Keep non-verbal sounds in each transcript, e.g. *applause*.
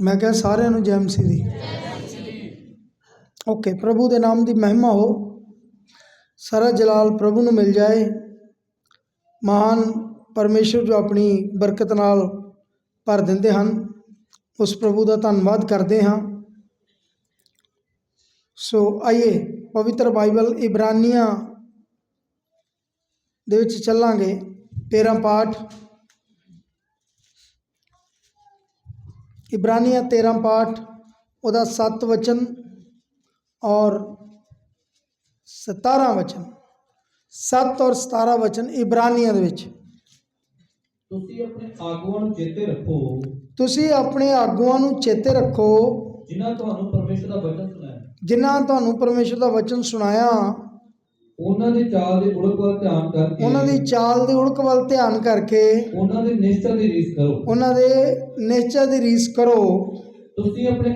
ਮੈਂ ਕਿਹਾ ਸਾਰਿਆਂ ਨੂੰ ਜੈ ਮਸੀਹ ਦੀ। ਓਕੇ, ਪ੍ਰਭੂ ਦੇ ਨਾਮ ਦੀ ਮਹਿਮਾ ਹੋ। ਸਾਰਾ ਜਲਾਲ ਪ੍ਰਭੂ ਨੂੰ ਮਿਲ ਜਾਏ। ਮਹਾਨ ਪਰਮੇਸ਼ਰ ਜੋ ਆਪਣੀ ਬਰਕਤ ਨਾਲ ਭਰ ਦਿੰਦੇ ਹਨ, ਉਸ ਪ੍ਰਭੂ ਦਾ ਧੰਨਵਾਦ ਕਰਦੇ ਹਾਂ। ਸੋ ਆइए ਪਵਿੱਤਰ ਬਾਈਬਲ ਇਬਰਾਨੀਆਂ ਦੇ ਵਿੱਚ ਚੱਲਾਂਗੇ। 13 ਪਾਠ। ਇਬਰਾਨੀਆਂ 13 ਪਾਠ ਉਹਦਾ 7 ਵਚਨ ਔਰ 17 ਵਚਨ 7 ਔਰ 17 ਵਚਨ ਇਬਰਾਨੀਆਂ ਦੇ ਵਿੱਚ ਤੁਸੀਂ ਆਪਣੇ ਆਗੂਆਂ ਨੂੰ ਚੇਤੇ ਰੱਖੋ ਤੁਸੀਂ ਆਪਣੇ ਆਗੂਆਂ ਨੂੰ ਚੇਤੇ ਰੱਖੋ ਜਿਨ੍ਹਾਂ ਤੁਹਾਨੂੰ ਪਰਮੇਸ਼ਰ ਦਾ ਵਚਨ ਸੁਣਾਇਆ ਜਿਨ੍ਹਾਂ ਤੁਹਾਨੂੰ ਪਰਮੇਸ਼ਰ ਦਾ ਵਚਨ ਸੁਣਾਇਆ ਉਹਨਾਂ ਦੀ ਚਾਲ ਦੇ ਉਲਟ ਵੱਲ ਧਿਆਨ ਕਰਕੇ ਉਹਨਾਂ ਦੀ ਚਾਲ ਦੇ ਉਲਕ ਵੱਲ ਧਿਆਨ ਕਰਕੇ ਉਹਨਾਂ ਦੀ ਨਿਸ਼ਚੈ ਦੀ ਰੀਸ ਕਰੋ। ਉਹਨਾਂ ਦੇ ਨਿਸ਼ਚੈ ਦੀ ਰੀਸ ਕਰੋ। ਤੁਸੀਂ ਆਪਣੇ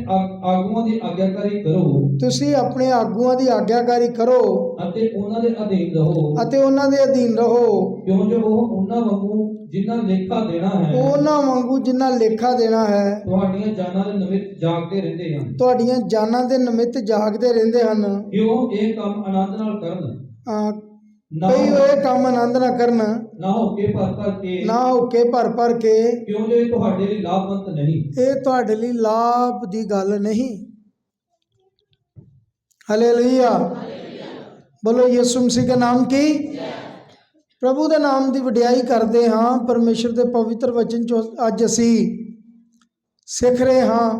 ਆਗੂਆਂ ਦੀ ਆਗਿਆਕਾਰੀ ਕਰੋ। ਤੁਸੀਂ ਆਪਣੇ ਆਗੂਆਂ ਦੀ ਆਗਿਆਕਾਰੀ ਕਰੋ। ਅਤੇ ਉਹਨਾਂ ਦੇ ਅਧੀਨ ਰਹੋ। ਅਤੇ ਉਹਨਾਂ ਦੇ ਅਧੀਨ ਰਹੋ। ਕਿਉਂ ਜੋ ਉਹ ਉਹਨਾਂ ਵਾਂਗੂ ਜਿਨ੍ਹਾਂ ਲੇਖਾ ਦੇਣਾ ਹੈ। ਉਹਨਾਂ ਵਾਂਗੂ ਜਿੰਨਾ ਲੇਖਾ ਦੇਣਾ ਹੈ। ਤੁਹਾਡੀਆਂ ਜਾਨਾਂ ਦੇ ਨਿਮਿਤ ਜਾਗਦੇ ਰਹਿੰਦੇ ਹਨ। ਤੁਹਾਡੀਆਂ ਜਾਨਾਂ ਦੇ ਨਿਮਿਤ ਜਾਗਦੇ ਰਹਿੰਦੇ ਹਨ। ਕਿਉਂ ਇਹ ਕੰਮ ਆਨੰਦ ਨਾਲ ਕਰਨ? ਕਈ ਇਹ ਕੰਮ ਆਨੰਦ ਨਾ ਕਰਨ। ਨਾ ਹੋ ਕੇ ਭਰ ਭਰ ਕੇ। ਨਾ ਹੋ ਕੇ ਭਰ ਭਰ ਕੇ। ਕਿਉਂ ਜੋ ਇਹ ਤੁਹਾਡੇ ਲਈ ਲਾਭਵੰਤ ਨਹੀਂ? ਇਹ ਤੁਹਾਡੇ ਲਈ ਲਾਭ ਦੀ ਗੱਲ ਨਹੀਂ। ਹਾਲੇਲੂਇਆ ਬੋਲੋ ਯਿਸੂ ਮਸੀਹ ਦੇ ਨਾਮ ਕੀ? ਪ੍ਰਭੂ ਦੇ ਨਾਮ ਦੀ ਵਡਿਆਈ ਕਰਦੇ ਹਾਂ। ਪਰਮੇਸ਼ਰ ਦੇ ਪਵਿੱਤਰ ਵਚਨ ਚੋਂ ਅੱਜ ਅਸੀਂ ਸਿੱਖ ਰਹੇ ਹਾਂ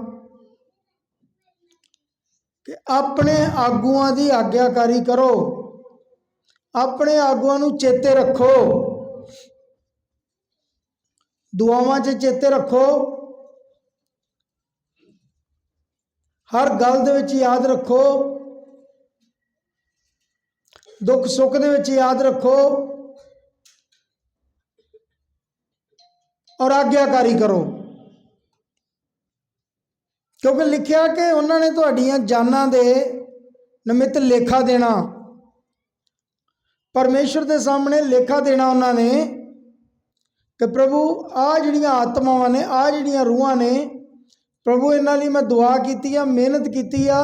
ਕਿ ਆਪਣੇ ਆਗੂਆਂ ਦੀ ਆਗਿਆਕਾਰੀ ਕਰੋ। ਆਪਣੇ ਆਗੂਆਂ ਨੂੰ ਚੇਤੇ ਰੱਖੋ। ਦੁਆਵਾਂ 'ਚ ਚੇਤੇ ਰੱਖੋ। ਹਰ ਗੱਲ ਦੇ ਵਿੱਚ ਯਾਦ ਰੱਖੋ। ਦੁੱਖ ਸੁੱਖ ਦੇ ਵਿੱਚ ਯਾਦ ਰੱਖੋ। ਔਰ ਆਗਿਆਕਾਰੀ ਕਰੋ। ਕਿਉਂਕਿ ਲਿਖਿਆ ਕਿ ਉਹਨਾਂ ਨੇ ਤੁਹਾਡੀਆਂ ਜਾਨਾਂ ਦੇ ਨਿਮਿਤ ਲੇਖਾ ਦੇਣਾ। ਪਰਮੇਸ਼ਰ ਦੇ ਸਾਹਮਣੇ ਲੇਖਾ ਦੇਣਾ ਉਹਨਾਂ ਨੇ ਕਿ ਪ੍ਰਭੂ ਆ ਜਿਹੜੀਆਂ ਆਤਮਾਵਾਂ ਨੇ ਆ ਜਿਹੜੀਆਂ ਰੂਹਾਂ ਨੇ, ਪ੍ਰਭੂ ਇਹਨਾਂ ਲਈ ਮੈਂ ਦੁਆ ਕੀਤੀ ਆ, ਮਿਹਨਤ ਕੀਤੀ ਆ,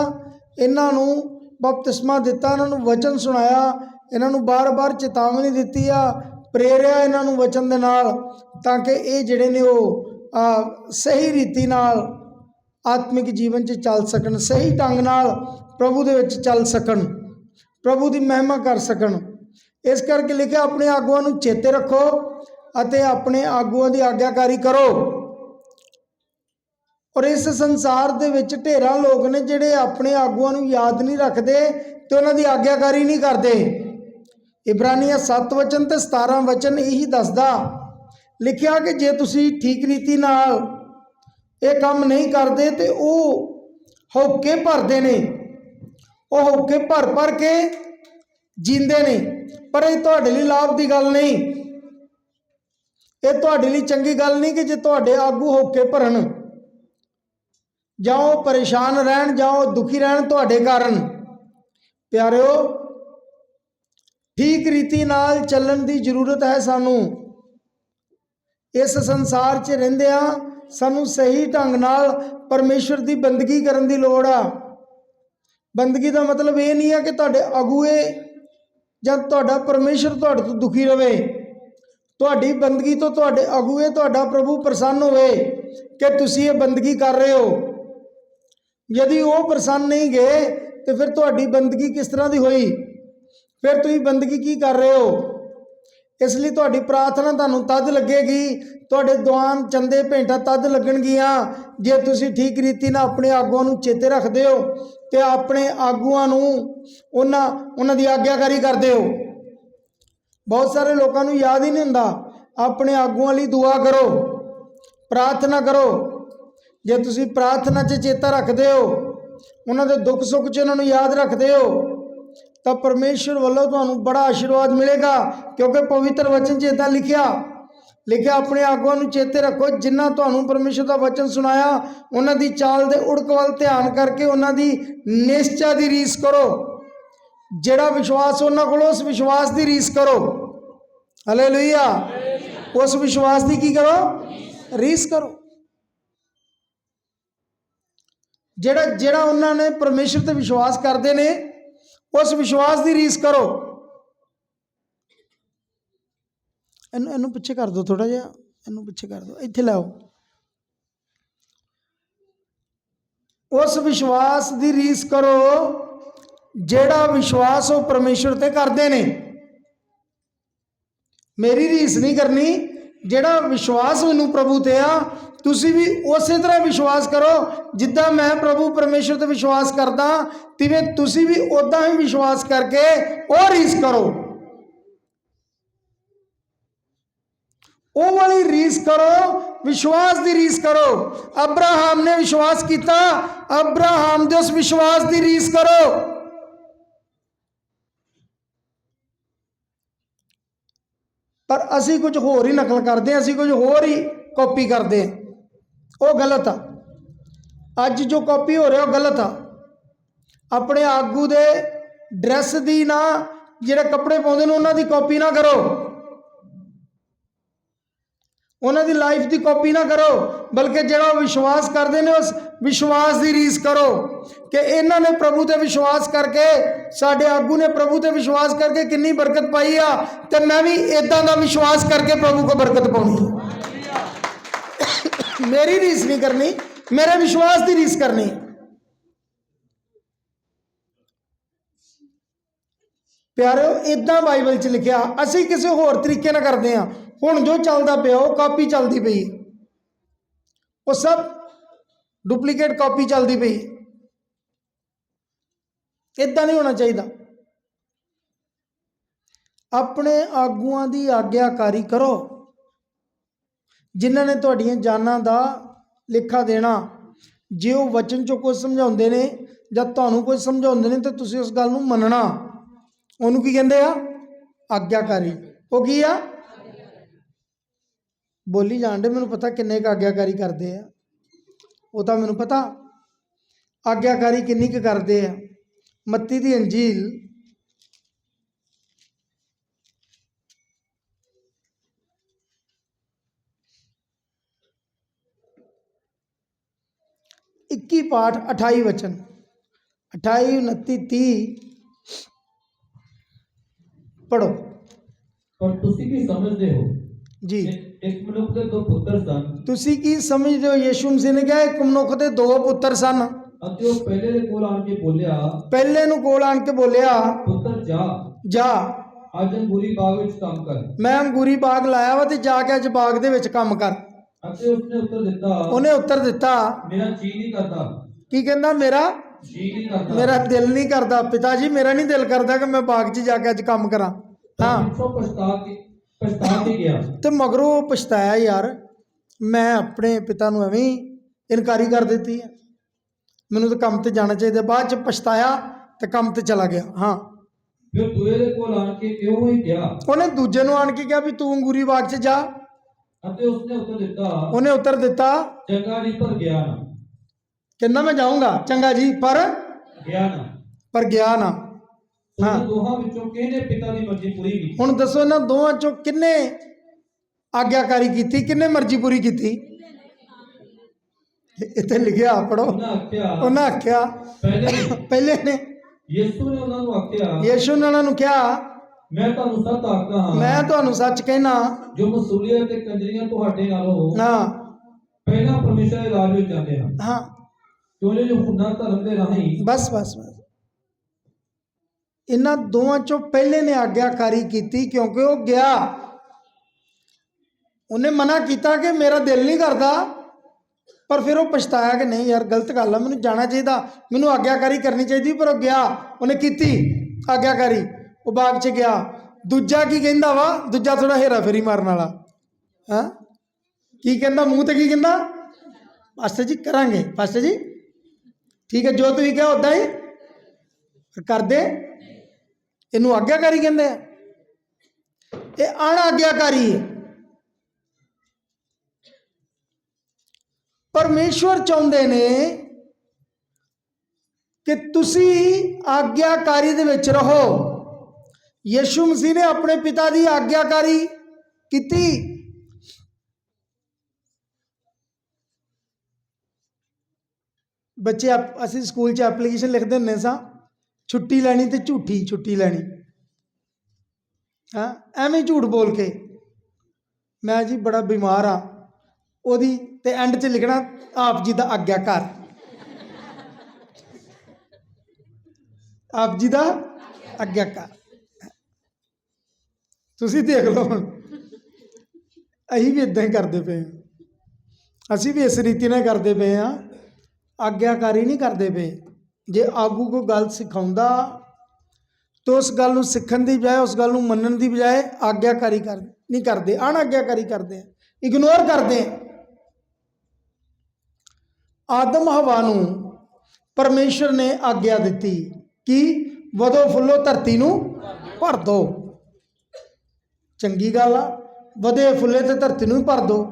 ਇਹਨਾਂ ਨੂੰ ਬਪਤਿਸਮਾ ਦਿੱਤਾ, ਇਹਨਾਂ ਨੂੰ ਵਚਨ ਸੁਣਾਇਆ, ਇਹਨਾਂ ਨੂੰ ਬਾਰ-ਬਾਰ ਚੇਤਾਵਨੀ ਦਿੱਤੀ ਆ, ਪ੍ਰੇਰਿਆ ਇਹਨਾਂ ਨੂੰ ਵਚਨ ਦੇ ਨਾਲ, ਤਾਂ ਕਿ ਇਹ ਜਿਹੜੇ ਨੇ ਉਹ ਸਹੀ ਰੀਤੀ ਨਾਲ ਆਤਮਿਕ ਜੀਵਨ 'ਚ ਚੱਲ ਸਕਣ, ਸਹੀ ਢੰਗ ਨਾਲ ਪ੍ਰਭੂ ਦੇ ਵਿੱਚ ਚੱਲ ਸਕਣ, ਪ੍ਰਭੂ ਦੀ ਮਹਿਮਾ ਕਰ ਸਕਣ। ਇਸ ਕਰਕੇ ਲਿਖਿਆ, ਆਪਣੇ ਆਗੂਆਂ ਨੂੰ ਚੇਤੇ ਰੱਖੋ ਅਤੇ ਆਪਣੇ ਆਗੂਆਂ ਦੀ ਆਗਿਆਕਾਰੀ ਕਰੋ। ਔਰ ਇਸ ਸੰਸਾਰ ਦੇ ਵਿੱਚ ਢੇਰਾਂ ਲੋਕ ਨੇ ਜਿਹੜੇ ਆਪਣੇ ਆਗੂਆਂ ਨੂੰ ਯਾਦ ਨਹੀਂ ਰੱਖਦੇ ਤੇ ਉਹਨਾਂ ਦੀ ਆਗਿਆਕਾਰੀ ਨਹੀਂ ਕਰਦੇ। ਇਬਰਾਨੀਆਂ 7 ਵਚਨ ਤੇ 17 ਵਚਨ ਇਹੀ ਦੱਸਦਾ, ਲਿਖਿਆ ਕਿ ਜੇ ਤੁਸੀਂ ਠੀਕ ਰੀਤੀ ਨਾਲ ਇਹ ਕੰਮ ਨਹੀਂ ਕਰਦੇ ਤੇ ਉਹ ਹੌਕੇ ਭਰਦੇ ਨੇ। ਉਹ ਹੌਕੇ ਭਰ ਭਰ ਕੇ ਜੀਂਦੇ ਨੇ ਪਰ ਇਹ ਤੁਹਾਡੇ ਲਈ ਲਾਭ ਦੀ ਗੱਲ ਨਹੀਂ। ਇਹ ਤੁਹਾਡੇ ਲਈ ਚੰਗੀ ਗੱਲ ਨਹੀਂ ਕਿ ਜੇ ਤੁਹਾਡੇ ਆਗੂ ਹੋ ਕੇ ਭਰਨ। ਜਾਂ ਉਹ ਪਰੇਸ਼ਾਨ ਰਹਿਣ ਜਾਂ ਉਹ ਦੁਖੀ ਰਹਿਣ ਤੁਹਾਡੇ ਕਾਰਨ। ਪਿਆਰਿਓ, ਠੀਕ ਰੀਤੀ ਨਾਲ ਚੱਲਣ ਦੀ ਜ਼ਰੂਰਤ ਹੈ ਸਾਨੂੰ। ਇਸ ਸੰਸਾਰ 'ਚ ਰਹਿੰਦਿਆਂ ਸਾਨੂੰ ਸਹੀ ਢੰਗ ਨਾਲ ਪਰਮੇਸ਼ਰ ਦੀ ਬੰਦਗੀ ਕਰਨ ਦੀ ਲੋੜ ਆ। ਬੰਦਗੀ ਦਾ ਮਤਲਬ ਇਹ ਨਹੀਂ ਹੈ ਕਿ ਤੁਹਾਡੇ ਅਗੂਏ ਜਾਂ ਤੁਹਾਡਾ ਪਰਮੇਸ਼ਰ ਤੁਹਾਡੇ ਤੋਂ ਦੁਖੀ ਰਵੇ। ਤੁਹਾਡੀ ਬੰਦਗੀ ਤੋਂ ਤੁਹਾਡੇ ਅਗੂਏ ਤੁਹਾਡਾ ਪ੍ਰਭੂ ਪ੍ਰਸੰਨ ਹੋਵੇ ਕਿ ਤੁਸੀਂ ਇਹ ਬੰਦਗੀ ਕਰ ਰਹੇ ਹੋ। ਯਦੀ ਉਹ ਪ੍ਰਸੰਨ ਨਹੀਂ ਗਏ, ਤੇ ਫਿਰ ਤੁਹਾਡੀ ਬੰਦਗੀ ਕਿਸ ਤਰ੍ਹਾਂ ਦੀ ਹੋਈ? ਫਿਰ ਤੁਸੀਂ ਬੰਦਗੀ ਕੀ ਕਰ ਰਹੇ ਹੋ? ਇਸ ਲਈ ਤੁਹਾਡੀ ਪ੍ਰਾਰਥਨਾ ਤੁਹਾਨੂੰ ਤਦ ਲੱਗੇਗੀ, ਤੁਹਾਡੇ ਦੁਆਨ ਚੰਦੇ ਭੇਂਟਾਂ ਤਦ ਲੱਗਣਗੀਆਂ, ਜੇ ਤੁਸੀਂ ਠੀਕ ਰੀਤੀ ਨਾਲ ਆਪਣੇ ਆਗੂਆਂ ਨੂੰ ਚੇਤੇ ਰੱਖਦੇ ਹੋ। ਤੇ ਆਪਣੇ ਆਗੂਆਂ ਨੂੰ ਉਹਨਾਂ ਉਹਨਾਂ ਦੀ ਆਗਿਆਕਾਰੀ ਕਰਦੇ ਹੋ। ਬਹੁਤ ਸਾਰੇ ਲੋਕਾਂ ਨੂੰ ਯਾਦ ਹੀ ਨਹੀਂ ਹੁੰਦਾ, ਆਪਣੇ ਆਗੂਆਂ ਲਈ ਦੁਆ ਕਰੋ, ਪ੍ਰਾਰਥਨਾ ਕਰੋ। ਜੇ ਤੁਸੀਂ ਪ੍ਰਾਰਥਨਾ 'ਚ ਚੇਤਾ ਰੱਖਦੇ ਹੋ, ਉਹਨਾਂ ਦੇ ਦੁੱਖ ਸੁੱਖ 'ਚ ਉਹਨਾਂ ਨੂੰ ਯਾਦ ਰੱਖਦੇ ਹੋ, ਤਾਂ ਪਰਮੇਸ਼ਰ ਵੱਲੋਂ ਤੁਹਾਨੂੰ ਬੜਾ ਆਸ਼ੀਰਵਾਦ ਮਿਲੇਗਾ, ਕਿਉਂਕਿ ਪਵਿੱਤਰ ਵਚਨ 'ਚ ਇਦਾਂ ਲਿਖਿਆ ਲਿਖਿਆ, ਆਪਣੇ ਆਗੂਆਂ ਨੂੰ ਚੇਤੇ ਰੱਖੋ, ਜਿਨ੍ਹਾਂ ਤੁਹਾਨੂੰ ਪਰਮੇਸ਼ਰ ਦਾ ਵਚਨ ਸੁਣਾਇਆ, ਉਹਨਾਂ ਦੀ ਚਾਲ ਦੇ ਉੜਕ ਵੱਲ ਧਿਆਨ ਕਰਕੇ ਉਹਨਾਂ ਦੀ ਨਿਸ਼ਚਾ ਦੀ ਰੀਸ ਕਰੋ। ਜਿਹੜਾ ਵਿਸ਼ਵਾਸ ਉਹਨਾਂ ਕੋਲ, ਉਸ ਵਿਸ਼ਵਾਸ ਦੀ ਰੀਸ ਕਰੋ। ਹਾਲੇਲੂਇਆ ਉਸ ਵਿਸ਼ਵਾਸ ਦੀ ਕੀ ਕਰੋ? ਰੀਸ ਕਰੋ। ਜਿਹੜਾ ਜਿਹੜਾ ਉਹਨਾਂ ਨੇ ਪਰਮੇਸ਼ਰ ਤੇ ਵਿਸ਼ਵਾਸ ਕਰਦੇ ਨੇ, ਉਸ ਵਿਸ਼ਵਾਸ ਦੀ ਰੀਸ ਕਰੋ। ਇਹਨੂੰ ਇਹਨੂੰ ਪਿੱਛੇ ਕਰ ਦਿਓ ਥੋੜਾ ਜਿਹਾ, ਇਹਨੂੰ ਪਿੱਛੇ ਕਰ ਦਿਓ, ਇੱਥੇ ਲਾਓ। ਉਸ ਵਿਸ਼ਵਾਸ ਦੀ ਰੀਸ ਕਰੋ, ਜਿਹੜਾ ਵਿਸ਼ਵਾਸ ਉਹ ਪਰਮੇਸ਼ਰ ਤੇ ਕਰਦੇ ਨੇ। ਮੇਰੀ ਰੀਸ ਨਹੀਂ ਕਰਨੀ, ਜਿਹੜਾ ਵਿਸ਼ਵਾਸ ਮੈਨੂੰ ਪ੍ਰਭੂ ਤੇ ਆ, ਤੁਸੀਂ ਵੀ ਉਸੇ ਤਰ੍ਹਾਂ ਵਿਸ਼ਵਾਸ ਕਰੋ, ਜਿੱਦਾਂ ਮੈਂ ਪ੍ਰਭੂ ਪਰਮੇਸ਼ਰ ਤੇ ਵਿਸ਼ਵਾਸ ਕਰਦਾ, ਤਿਵੇਂ ਤੁਸੀਂ ਵੀ ਉਦਾਂ ਹੀ ਵਿਸ਼ਵਾਸ ਕਰਕੇ ਉਹ ਰੀਸ ਕਰੋ। ਉਹ ਵਾਲੀ ਰੀਸ ਕਰੋ, ਵਿਸ਼ਵਾਸ ਦੀ ਰੀਸ ਕਰੋ। ਅਬਰਾਹਮ ਨੇ ਵਿਸ਼ਵਾਸ ਕੀਤਾ, ਅਬਰਾਹਮ ਦੇ ਉਸ ਵਿਸ਼ਵਾਸ ਦੀ ਰੀਸ ਕਰੋ। ਪਰ ਅਸੀਂ ਕੁਝ ਹੋਰ ਹੀ ਨਕਲ ਕਰਦੇ ਹਾਂ, ਅਸੀਂ ਕੁਝ ਹੋਰ ਹੀ ਕਾਪੀ ਕਰਦੇ ਹਾਂ। ਉਹ ਗਲਤ ਆ। ਅੱਜ ਜੋ ਕਾਪੀ ਹੋ ਰਿਹਾ, ਉਹ ਗਲਤ ਆ। ਆਪਣੇ ਆਗੂ ਦੇ ਡਰੈਸ ਦੀ ਨਾ, ਜਿਹੜੇ ਕੱਪੜੇ ਪਾਉਂਦੇ ਨੇ, ਉਹਨਾਂ ਦੀ ਕਾਪੀ ਨਾ ਕਰੋ। ਉਹਨਾਂ ਦੀ ਲਾਈਫ ਦੀ ਕਾਪੀ ਨਾ ਕਰੋ, ਬਲਕਿ ਜਿਹੜਾ ਉਹ ਵਿਸ਼ਵਾਸ ਕਰਦੇ ਨੇ, ਉਸ ਵਿਸ਼ਵਾਸ ਦੀ ਰੀਸ ਕਰੋ ਕਿ ਇਹਨਾਂ ਨੇ ਪ੍ਰਭੂ ਤੇ ਵਿਸ਼ਵਾਸ ਕਰਕੇ, ਸਾਡੇ ਆਗੂ ਨੇ ਪ੍ਰਭੂ ਤੇ ਵਿਸ਼ਵਾਸ ਕਰਕੇ ਕਿੰਨੀ ਬਰਕਤ ਪਾਈ ਆ, ਤੇ ਮੈਂ ਵੀ ਇਦਾਂ ਦਾ ਵਿਸ਼ਵਾਸ ਕਰਕੇ ਪ੍ਰਭੂ ਕੋ ਬਰਕਤ ਪਾਉਣੀ *coughs* ਮੇਰੀ ਰੀਸ ਨਹੀਂ ਕਰਨੀ, ਮੇਰੇ ਵਿਸ਼ਵਾਸ ਦੀ ਰੀਸ ਕਰਨੀ। ਪਿਆਰਿਓ ਇਦਾਂ ਬਾਈਬਲ 'ਚ ਲਿਖਿਆ, ਅਸੀਂ ਕਿਸੇ ਹੋਰ ਤਰੀਕੇ ਨਾਲ ਕਰਦੇ ਹਾਂ ਹੁਣ ਜੋ ਚੱਲਦਾ ਪਿਆ, ਉਹ ਕਾਪੀ ਚੱਲਦੀ ਪਈ। ਉਹ ਸਭ ਡੁਪਲੀਕੇਟ ਕਾਪੀ ਚੱਲਦੀ ਪਈ। ਇਦਾਂ ਨਹੀਂ ਹੋਣਾ ਚਾਹੀਦਾ। ਆਪਣੇ ਆਗੂਆਂ ਦੀ ਆਗਿਆਕਾਰੀ ਕਰੋ। ਜਿਨ੍ਹਾਂ ਨੇ ਤੁਹਾਡੀਆਂ ਜਾਨਾਂ ਦਾ ਲੇਖਾ ਦੇਣਾ। ਜੇ ਉਹ ਵਚਨ ਚੋਂ ਕੁਝ ਸਮਝਾਉਂਦੇ ਨੇ ਜਾਂ ਤੁਹਾਨੂੰ ਕੁਝ ਸਮਝਾਉਂਦੇ ਨੇ, ਤਾਂ ਤੁਸੀਂ ਉਸ ਗੱਲ ਨੂੰ ਮੰਨਣਾ। ਉਹਨੂੰ ਕੀ ਕਹਿੰਦੇ ਆ? ਆਗਿਆਕਾਰੀ। ਉਹ ਕੀ ਆ? ਬੋਲੀ ਜਾਣਦੇ ਮੈਨੂੰ ਪਤਾ ਕਿੰਨੇ ਕੁ ਆਗਿਆਕਾਰੀ ਕਰਦੇ ਆ। ਉਹ ਤਾਂ ਮੈਨੂੰ ਪਤਾ ਆਗਿਆਕਾਰੀ ਕਿੰਨੀ ਕੁ ਕਰਦੇ ਆ। ਮੱਤੀ ਦੀ ਅੰਜੀਲ ਇੱਕੀ ਪਾਠ 28 ਵਚਨ। 28 29 30 ਪੜੋ ਪਰ ਤੁਸੀਂ ਕੀ ਸਮਝਦੇ ਹੋ ਜੀ। ਇੱਕ ਮਨੁੱਖ ਦੇ ਦੋ ਪੁੱਤਰ ਸਨ ਤੁਸੀਂ ਕੀ ਸਮਝਦੇ ਹੋ ਯਿਸੂ ਮਸੀਹ ਨੇ ਕਿਹਾ ਇੱਕ ਮਨੁੱਖ ਦੇ ਦੋ ਪੁੱਤਰ ਸਨ ਅਤੇ ਉਹ ਪਹਿਲੇ ਦੇ ਕੋਲ ਆਣ ਕੇ ਬੋਲਿਆ ਪਹਿਲੇ ਨੂੰ ਕੋਲ ਆਣ ਕੇ ਬੋਲਿਆ ਪੁੱਤਰ ਜਾ ਜਾ ਅੱਜ ਅੰਗੂਰੀ ਬਾਗ ਵਿੱਚ ਕੰਮ ਕਰ ਮੈਂ ਅੰਗੂਰੀ ਬਾਗ ਲਾਇਆ ਵਾ ਤੇ ਜਾ ਕੇ ਅੱਜ ਬਾਗ ਦੇ ਵਿੱਚ ਕੰਮ ਕਰ ਅਤੇ ਉਸਨੇ ਉੱਤਰ ਦਿੱਤਾ ਉਹਨੇ ਉੱਤਰ ਦਿੱਤਾ ਮੇਰਾ ਜੀ ਨਹੀਂ ਕਰਦਾ ਕੀ ਕਹਿੰਦਾ ਮੇਰਾ ਜੀ ਨਹੀਂ ਕਰਦਾ ਮੇਰਾ ਦਿਲ ਨਹੀਂ ਕਰਦਾ ਪਿਤਾ ਜੀ ਮੇਰਾ ਨਹੀਂ ਦਿਲ ਕਰਦਾ ਕਿ ਮੈਂ ਬਾਗ 'ਚ ਜਾ ਕੇ ਅੱਜ ਕੰਮ ਕਰਾਂ ਹਾਂ ਪਿੱਛੋਂ ਪਛਤਾ ਕੇ ਪਛਤਾ ਕੇ ਗਿਆ। ਤੇ ਮਗਰੋਂ ਪਛਤਾਇਆ ਯਾਰ ਮੈਂ ਆਪਣੇ ਪਿਤਾ ਨੂੰ ਐਵੇਂ ਇਨਕਾਰੀ ਕਰ ਦਿੱਤੀ ਹੈ। ਮੈਨੂੰ ਤਾਂ ਕੰਮ ਤੇ ਜਾਣਾ ਚਾਹੀਦਾ। ਬਾਅਦ ਚ ਪਛਤਾਇਆ ਤੇ ਕੰਮ ਤੇ ਚਲਾ ਗਿਆ। ਹਾਂ। ਫਿਰ ਦੂਏ ਦੇ ਕੋਲ ਆਣ ਕੇ ਕਿਉਂ ਹੀ ਗਿਆ? ਉਹਨੇ ਦੂਜੇ ਨੂੰ ਆਣ ਕੇ ਕਿਹਾ ਵੀ ਤੂੰ ਅੰਗੂਰੀ ਬਾਗ 'ਚ ਜਾ। ਅਤੇ ਉਸਨੇ ਉੱਤਰ ਦਿੱਤਾ ਉਹਨੇ ਉੱਤਰ ਦਿੱਤਾ ਚੰਗਾ ਨਹੀਂ ਪਰ ਗਿਆ ਨਾ। ਕਹਿੰਦਾ ਮੈਂ ਜਾਊਂਗਾ। ਚੰਗਾ ਜੀ ਪਰ? ਗਿਆ ਨਾ। ਪਰ ਗਿਆ ਨਾ। ਹਾਂ। ਉਹਨਾਂ ਦੋਹਾਂ ਵਿੱਚੋਂ ਕਿਹਨੇ ਪਿਤਾ ਦੀ ਮਰਜ਼ੀ ਪੂਰੀ ਕੀਤੀ? ਹੁਣ ਦੱਸੋ ਇਹਨਾਂ ਦੋਵਾਂ ਚੋਂ ਕਿੰਨੇ ਆਗਿਆਕਾਰੀ ਕੀਤੀ ਕਿੰਨੇ ਮਰਜ਼ੀ ਪੂਰੀ ਕੀਤੀ? ਇੱਥੇ ਲਿਖਿਆ ਪੜੋ ਉਹਨਾਂ ਆਖਿਆ। ਪਹਿਲੇ ਨੇ। ਯਿਸੂ ਨੇ ਉਹਨਾਂ ਨੂੰ ਆਖਿਆ। ਯੀਸ਼ੂ ਨੇ ਉਹਨਾਂ ਨੂੰ ਕਿਹਾ ਮੈਂ ਤੁਹਾਨੂੰ ਸੱਚ ਆਖਦਾ ਹਾਂ। ਮੈਂ ਤੁਹਾਨੂੰ ਸੱਚ ਕਹਿਣਾ। ਜੋ ਮਸੂਲੀਅਤ ਤੇ ਕੰਜਰੀਆਂ ਤੁਹਾਡੇ ਨਾਲੋਂ ਹਾਂ ਪਹਿਲਾਂ ਪਰਮੇਸ਼ਰ ਦੇ ਰਾਜ ਵਿੱਚ ਜਾਂਦੇ ਹਨ। ਹਾਂ। ਕਿਉਂ? ਜੋ ਖੁਦਾ ਧਰਮ ਦੇ ਰਾਹੀਂ ਬਸ ਬਸ ਬਸ। ਇਹਨਾਂ ਦੋਵਾਂ ਚੋਂ ਪਹਿਲੇ ਨੇ ਆਗਿਆਕਾਰੀ ਕੀਤੀ ਕਿਉਂਕਿ ਉਹ ਗਿਆ। ਉਹਨੇ ਮਨਾ ਕੀਤਾ ਕਿ ਮੇਰਾ ਦਿਲ ਨਹੀਂ ਕਰਦਾ, ਪਰ ਫਿਰ ਉਹ ਪਛਤਾਇਆ ਕਿ ਨਹੀਂ ਯਾਰ, ਗਲਤ ਗੱਲ ਆ, ਮੈਨੂੰ ਜਾਣਾ ਚਾਹੀਦਾ, ਮੈਨੂੰ ਆਗਿਆਕਾਰੀ ਕਰਨੀ ਚਾਹੀਦੀ, ਪਰ ਉਹ ਗਿਆ। ਉਹਨੇ ਕੀਤੀ ਆਗਿਆਕਾਰੀ, ਉਹ ਬਾਗ 'ਚ ਗਿਆ। ਦੂਜਾ ਕੀ ਕਹਿੰਦਾ ਵਾ? ਦੂਜਾ ਥੋੜਾ ਹੇਰਾ ਫੇਰੀ ਮਾਰਨ ਵਾਲਾ। ਹਾਂ? ਕੀ ਕਹਿੰਦਾ? ਮੂੰਹ ਤੇ ਕੀ ਕਹਿੰਦਾ? ਪਾਸਟਰ ਜੀ, ਕਰਾਂਗੇ। ਪਾਸਟਰ ਜੀ, ਠੀਕ ਹੈ ਜੋ ਤੁਸੀਂ ਕਿਹਾ ਉਦਾਂ ਹੀ? ਕਰਦੇ। ਇਹਨੂੰ ਆਗਿਆਕਾਰੀ ਕਹਿੰਦੇ ਆ। ਇਹ ਅਣਆਗਿਆਕਾਰੀ ਹੈ। ਪਰਮੇਸ਼ਵਰ ਚਾਹੁੰਦੇ ਨੇ ਕਿ ਤੁਸੀਂ ਆਗਿਆਕਾਰੀ ਦੇ ਵਿੱਚ ਰਹੋ। ਯਿਸੂ ਮਸੀਹ ਨੇ ਆਪਣੇ ਪਿਤਾ ਦੀ ਆਗਿਆਕਾਰੀ ਕੀਤੀ। ਬੱਚੇ, ਆਪ- ਅਸੀਂ ਸਕੂਲ 'ਚ ਐਪਲੀਕੇਸ਼ਨ ਲਿਖਦੇ ਹੁੰਦੇ ਸਾਂ। ਛੁੱਟੀ ਲੈਣੀ ਤੇ ਝੂਠੀ ਛੁੱਟੀ ਲੈਣੀ। ਹਾਂ? ਐਵੇਂ ਝੂਠ ਬੋਲ ਕੇ ਮੈਂ ਜੀ ਬੜਾ ਬਿਮਾਰ ਆ। ਉਹਦੀ ਤੇ ਐਂਡ 'ਚ ਲਿਖਣਾ ਆਪ ਜੀ ਦਾ ਆਗਿਆਕਾਰ ਆਪ ਜੀ ਦਾ ਆਗਿਆਕਾਰ ਤੁਸੀਂ ਦੇਖ ਲਓ ਹੁਣ। ਅਸੀਂ ਵੀ ਇਦਾਂ ਹੀ ਕਰਦੇ ਪਏ ਹਾਂ ਅਸੀਂ ਵੀ ਇਸ ਰੀਤੀ ਨਾਲ ਕਰਦੇ ਪਏ ਹਾਂ ਆਗਿਆਕਾਰੀ ਨਹੀਂ ਕਰਦੇ ਪਏ। ਜੇ ਆਗੂ ਕੋਈ ਗੱਲ ਸਿਖਾਉਂਦਾ, ਤਾਂ ਉਸ ਗੱਲ ਨੂੰ ਸਿੱਖਣ ਦੀ ਬਜਾਏ, ਉਸ ਗੱਲ ਨੂੰ ਮੰਨਣ ਦੀ ਬਜਾਏ ਆਗਿਆਕਾਰੀ ਕਰ, ਨਹੀਂ ਕਰਦੇ, ਅਣਆਗਿਆਕਾਰੀ ਕਰਦੇ ਆ ਇਗਨੋਰ ਕਰਦੇ ਆ। ਆਦਮ ਹਵਾ ਨੂੰ ਪਰਮੇਸ਼ਰ ਨੇ ਆਗਿਆ ਦਿੱਤੀ ਕਿ ਵਧੋ ਫੁੱਲੋ ਧਰਤੀ ਨੂੰ ਭਰ ਦੋ। ਚੰਗੀ ਗੱਲ ਆ, ਵਧੇ ਫੁੱਲੇ ਤੇ ਧਰਤੀ ਨੂੰ ਹੀ ਭਰ ਦੋ।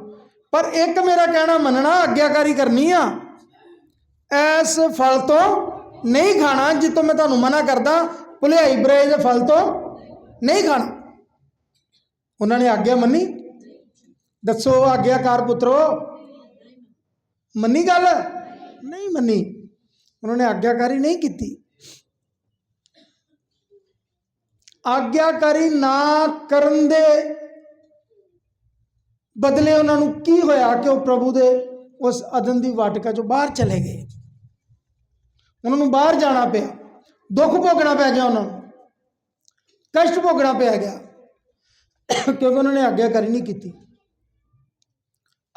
ਪਰ ਇੱਕ ਮੇਰਾ ਕਹਿਣਾ ਮੰਨਣਾ, ਆਗਿਆਕਾਰੀ ਕਰਨੀ ਆ, ਐਸ ਫਲ ਤੋਂ ਨਹੀਂ ਖਾਣਾ ਜਿੱਤੋਂ ਮੈਂ ਤੁਹਾਨੂੰ ਮਨਾ ਕਰਦਾ, ਭੁਲਿਆਈ ਬਰੇ ਦੇ ਫਲ ਤੋਂ ਨਹੀਂ ਖਾਣਾ। ਉਹਨਾਂ ਨੇ ਆਗਿਆ ਮੰਨੀ? ਦੱਸੋ ਆਗਿਆਕਾਰ ਪੁੱਤਰੋ, ਮੰਨੀ ਗੱਲ? ਨਹੀਂ ਮੰਨੀ। ਉਹਨਾਂ ਨੇ ਆਗਿਆਕਾਰੀ ਨਹੀਂ ਕੀਤੀ। ਆਗਿਆਕਾਰੀ ਨਾ ਕਰਨ ਦੇ ਬਦਲੇ ਉਹਨਾਂ ਨੂੰ ਕੀ ਹੋਇਆ ਕਿ ਉਹ ਪ੍ਰਭੂ ਦੇ ਉਸ ਅਦਨ ਦੀ ਵਾਟਕਾ ਚੋਂ ਬਾਹਰ ਚਲੇ ਗਏ? ਉਹਨਾਂ ਨੂੰ ਬਾਹਰ ਜਾਣਾ ਪਿਆ। ਦੁੱਖ ਭੋਗਣਾ ਪੈ ਗਿਆ ਉਹਨਾਂ ਨੂੰ। ਕਸ਼ਟ ਭੋਗਣਾ ਪਿਆ ਗਿਆ। ਕਿਉਂਕਿ ਉਹਨਾਂ ਨੇ ਆਗਿਆਕਾਰੀ ਨਹੀਂ ਕੀਤੀ।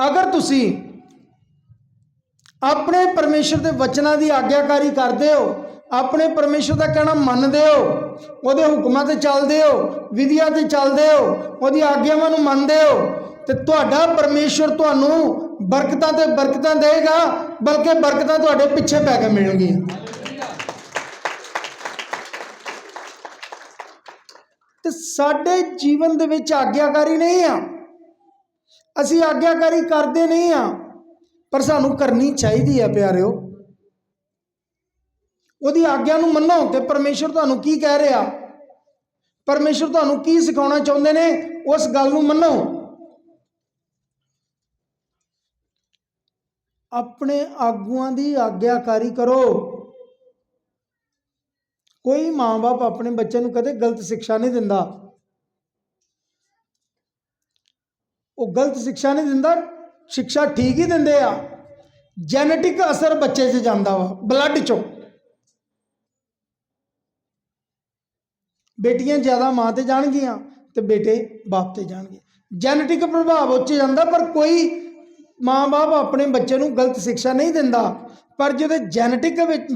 ਅਗਰ ਤੁਸੀਂ ਆਪਣੇ ਪਰਮੇਸ਼ਰ ਦੇ ਵਚਨਾਂ ਦੀ ਆਗਿਆਕਾਰੀ ਕਰਦੇ ਹੋ, ਆਪਣੇ ਪਰਮੇਸ਼ਰ ਦਾ ਕਹਿਣਾ ਮੰਨਦੇ ਹੋ, ਉਹਦੇ ਹੁਕਮਾਂ ਤੇ ਚੱਲਦੇ ਹੋ, ਵਿਧੀਆਂ ਤੇ ਚੱਲਦੇ ਹੋ, ਉਹਦੀ ਆਗਿਆਵਾਂ ਨੂੰ ਮੰਨਦੇ ਹੋ, ਤੇ ਤੁਹਾਡਾ ਪਰਮੇਸ਼ਰ ਤੁਹਾਨੂੰ ਬਰਕਤਾਂ ਤੇ ਬਰਕਤਾਂ ਦੇਗਾ, ਬਲਕਿ ਬਰਕਤਾਂ ਤੁਹਾਡੇ ਪਿੱਛੇ ਪੈ ਕੇ ਮਿਲਣਗੀਆਂ। ਤੇ ਸਾਡੇ ਜੀਵਨ ਦੇ ਵਿੱਚ ਆਗਿਆਕਾਰੀ ਨਹੀਂ ਆ। ਅਸੀਂ ਆਗਿਆਕਾਰੀ ਕਰਦੇ ਨਹੀਂ ਆ, ਪਰ ਸਾਨੂੰ ਕਰਨੀ ਚਾਹੀਦੀ ਹੈ ਪਿਆਰਿਓ। ਉਹਦੀ ਆਗਿਆ ਨੂੰ ਮੰਨੋ ਤੇ ਪਰਮੇਸ਼ਰ ਤੁਹਾਨੂੰ ਕੀ ਕਹਿ ਰਿਹਾ। ਪਰਮੇਸ਼ਰ ਤੁਹਾਨੂੰ ਕੀ ਸਿਖਾਉਣਾ ਚਾਹੁੰਦੇ ਨੇ, ਉਸ ਗੱਲ ਨੂੰ ਮੰਨੋ। ਆਪਣੇ ਆਗੂਆਂ ਦੀ ਆਗਿਆਕਾਰੀ ਕਰੋ। ਕੋਈ ਮਾਂ-ਬਾਪ ਆਪਣੇ ਬੱਚੇ ਨੂੰ ਕਦੇ ਗਲਤ ਸਿੱਖਿਆ ਨਹੀਂ ਦਿੰਦਾ। ਉਹ ਗਲਤ ਸਿੱਖਿਆ ਨਹੀਂ ਦਿੰਦਾ, ਸਿੱਖਿਆ ਠੀਕ ਹੀ ਦਿੰਦੇ ਆ। ਜੈਨੇਟਿਕ ਅਸਰ ਬੱਚੇ 'ਚ ਜਾਂਦਾ ਵਾ, ਬਲੱਡ 'ਚੋਂ। ਬੇਟੀਆਂ ਜ਼ਿਆਦਾ ਮਾਂ ਤੇ ਜਾਣਗੀਆਂ ਤੇ ਬੇਟੇ ਬਾਪ ਤੇ ਜਾਣਗੇ। ਜੈਨੇਟਿਕ ਪ੍ਰਭਾਵ ਉੱਚ ਜਾਂਦਾ, ਪਰ ਕੋਈ ਮਾਂ-ਬਾਪ ਆਪਣੇ ਬੱਚੇ ਨੂੰ ਗਲਤ ਸਿੱਖਿਆ ਨਹੀਂ ਦਿੰਦਾ, ਪਰ ਜਿਹਦੇ ਜੈਨੇਟਿਕ ਵਿੱਚ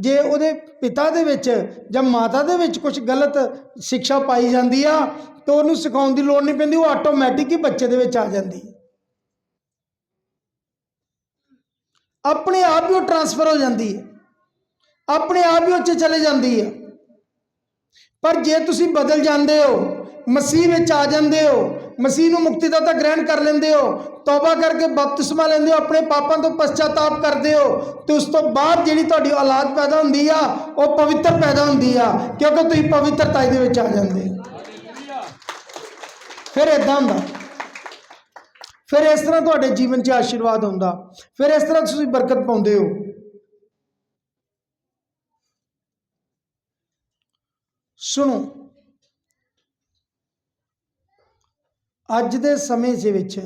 ਜੇ ਉਹਦੇ ਪਿਤਾ ਦੇ ਵਿੱਚ ਜਾਂ ਮਾਤਾ ਦੇ ਵਿੱਚ ਕੁਝ ਗਲਤ ਸਿੱਖਿਆ ਪਾਈ ਜਾਂਦੀ ਆ, ਤਾਂ ਉਹਨੂੰ ਸਿਖਾਉਣ ਦੀ ਲੋੜ ਨਹੀਂ ਪੈਂਦੀ, ਉਹ ਆਟੋਮੈਟਿਕ ਹੀ ਬੱਚੇ ਦੇ ਵਿੱਚ ਆ ਜਾਂਦੀ। ਆਪਣੇ ਆਪ ਹੀ ਉਹ ਟਰਾਂਸਫਰ ਹੋ ਜਾਂਦੀ ਹੈ। ਆਪਣੇ ਆਪ ਹੀ ਉਹ 'ਚ ਚਲੇ ਜਾਂਦੀ ਹੈ। ਪਰ ਜੇ ਤੁਸੀਂ ਬਦਲ ਜਾਂਦੇ ਹੋ, ਮਸੀਹ ਵਿੱਚ ਆ ਜਾਂਦੇ ਹੋ ਮਸੀਹ ਨੂੰ ਮੁਕਤੀ ਮੁਕਤੀਦਾਤਾ ਗ੍ਰਹਿਣ ਕਰ ਲੈਂਦੇ ਹੋ, ਤੌਬਾ ਕਰਕੇ ਬਪਤਿਸਮਾ ਲੈਂਦੇ ਹੋ, ਆਪਣੇ ਪਾਪਾਂ ਤੋਂ ਪਛਤਾਤਾਪ ਕਰਦੇ ਹੋ, ਤੇ ਉਸ ਤੋਂ ਬਾਅਦ ਜਿਹੜੀ ਤੁਹਾਡੀ ਔਲਾਦ ਪੈਦਾ ਹੁੰਦੀ ਆ, ਉਹ ਪਵਿੱਤਰ ਪੈਦਾ ਹੁੰਦੀ ਆ, ਕਿਉਂਕਿ ਤੁਸੀਂ ਪਵਿੱਤਰਤਾ ਦੇ ਵਿੱਚ ਆ ਜਾਂਦੇ ਫਿਰ ਇਦਾਂ ਹੁੰਦਾ। ਫਿਰ ਇਸ ਤਰ੍ਹਾਂ ਤੁਹਾਡੇ ਜੀਵਨ 'ਚ ਆਸ਼ੀਰਵਾਦ ਹੁੰਦਾ। ਫਿਰ ਇਸ ਤਰ੍ਹਾਂ ਤੁਸੀਂ ਬਰਕਤ ਪਾਉਂਦੇ ਹੋ। ਸੁਣੋ ਅੱਜ ਦੇ ਸਮੇਂ ਦੇ ਵਿੱਚ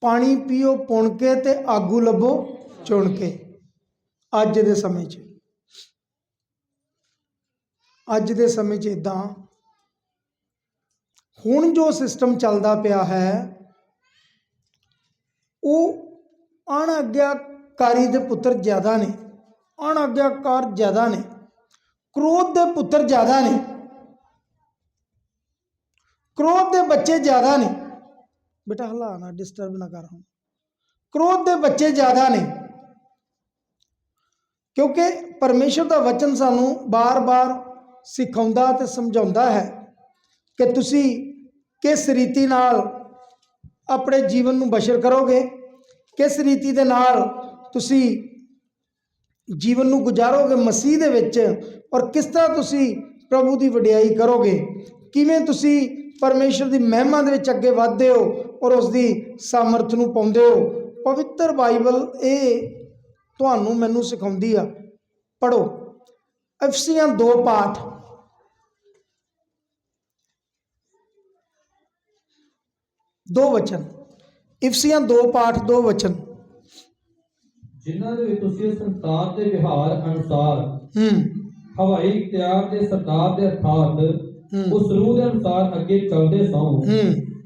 ਪਾਣੀ ਪੀਓ, ਪੁਣ ਕੇ ਤੇ ਆਗੂ ਲੱਭੋ, ਚੁਣ ਕੇ। ਅੱਜ ਦੇ ਸਮੇਂ 'ਚ। ਅੱਜ ਦੇ ਸਮੇਂ 'ਚ ਇਦਾਂ ਹੁਣ ਜੋ ਸਿਸਟਮ ਚੱਲਦਾ ਪਿਆ ਹੈ, ਉਹ ਅਣਆਗਿਆਕਾਰੀ ਦੇ ਪੁੱਤਰ ਜ਼ਿਆਦਾ ਨੇ। ਅਣਆਗਿਆਕਾਰ ਜ਼ਿਆਦਾ ਨੇ। ਕ੍ਰੋਧ ਦੇ ਪੁੱਤਰ ਜ਼ਿਆਦਾ ਨੇ। ਕ੍ਰੋਧ ਦੇ ਬੱਚੇ ਜ਼ਿਆਦਾ ਨੇ। ਬੇਟਾ ਹਲਾ ਨਾ ਡਿਸਟਰਬ ਨਾ ਕਰ ਹੁਣ। ਕ੍ਰੋਧ ਦੇ ਬੱਚੇ ਜ਼ਿਆਦਾ ਨੇ। ਕਿਉਂਕਿ ਪਰਮੇਸ਼ਰ ਦਾ ਵਚਨ ਸਾਨੂੰ ਬਾਰ-ਬਾਰ ਸਿਖਾਉਂਦਾ ਤੇ ਸਮਝਾਉਂਦਾ ਹੈ ਕਿ ਤੁਸੀਂ ਕਿਸ ਰੀਤੀ ਨਾਲ ਆਪਣੇ ਜੀਵਨ ਨੂੰ ਬਸ਼ਰ ਕਰੋਗੇ, ਕਿਸ ਰੀਤੀ ਦੇ ਨਾਲ ਤੁਸੀਂ ਜੀਵਨ ਨੂੰ ਗੁਜ਼ਾਰੋਗੇ ਮਸੀਹ ਦੇ ਵਿੱਚ, ਔਰ ਕਿਸ ਤਰ੍ਹਾਂ ਤੁਸੀਂ ਪ੍ਰਭੂ ਦੀ ਵਡਿਆਈ ਕਰੋਗੇ, ਕਿਵੇਂ ਤੁਸੀਂ ਪਰਮੇਸ਼ਰ ਦੀ ਮਹਿਮਾ ਦੇ ਵਿੱਚ ਅੱਗੇ ਵਧਦੇ ਹੋ ਔਰ ਉਸ ਦੀ ਸਾਮਰਥ ਨੂੰ ਪਾਉਂਦੇ ਹੋ। ਪਵਿੱਤਰ ਬਾਈਬਲ ਇਹ ਤੁਹਾਨੂੰ ਮੈਨੂੰ ਸਿਖਾਉਂਦੀ ਆ। ਪੜੋ ਅਫਸੀਆਂ 2 ਪਾਠ। ਦੋ ਵਚਨ। ਇਫਸੀਆਂ 2 ਪਾਠ ਦੋ ਵਚਨ। ਜਿਨ੍ਹਾਂ ਦੇ ਵਿੱਚ ਤੁਸੀਂ ਸੰਸਾਰ ਦੇ ਵਿਹਾਰ ਅਨੁਸਾਰ ਹੂੰ। ਹਵਾਈ ਇਖਤਿਆਰ ਦੇ ਸਰਦਾਰ ਦੇ ਅਰਥਾਤ। ਉਸ ਰੂਹ ਦੇ ਅਨੁਸਾਰ ਅੱਗੇ ਚੱਲਦੇ ਸੌ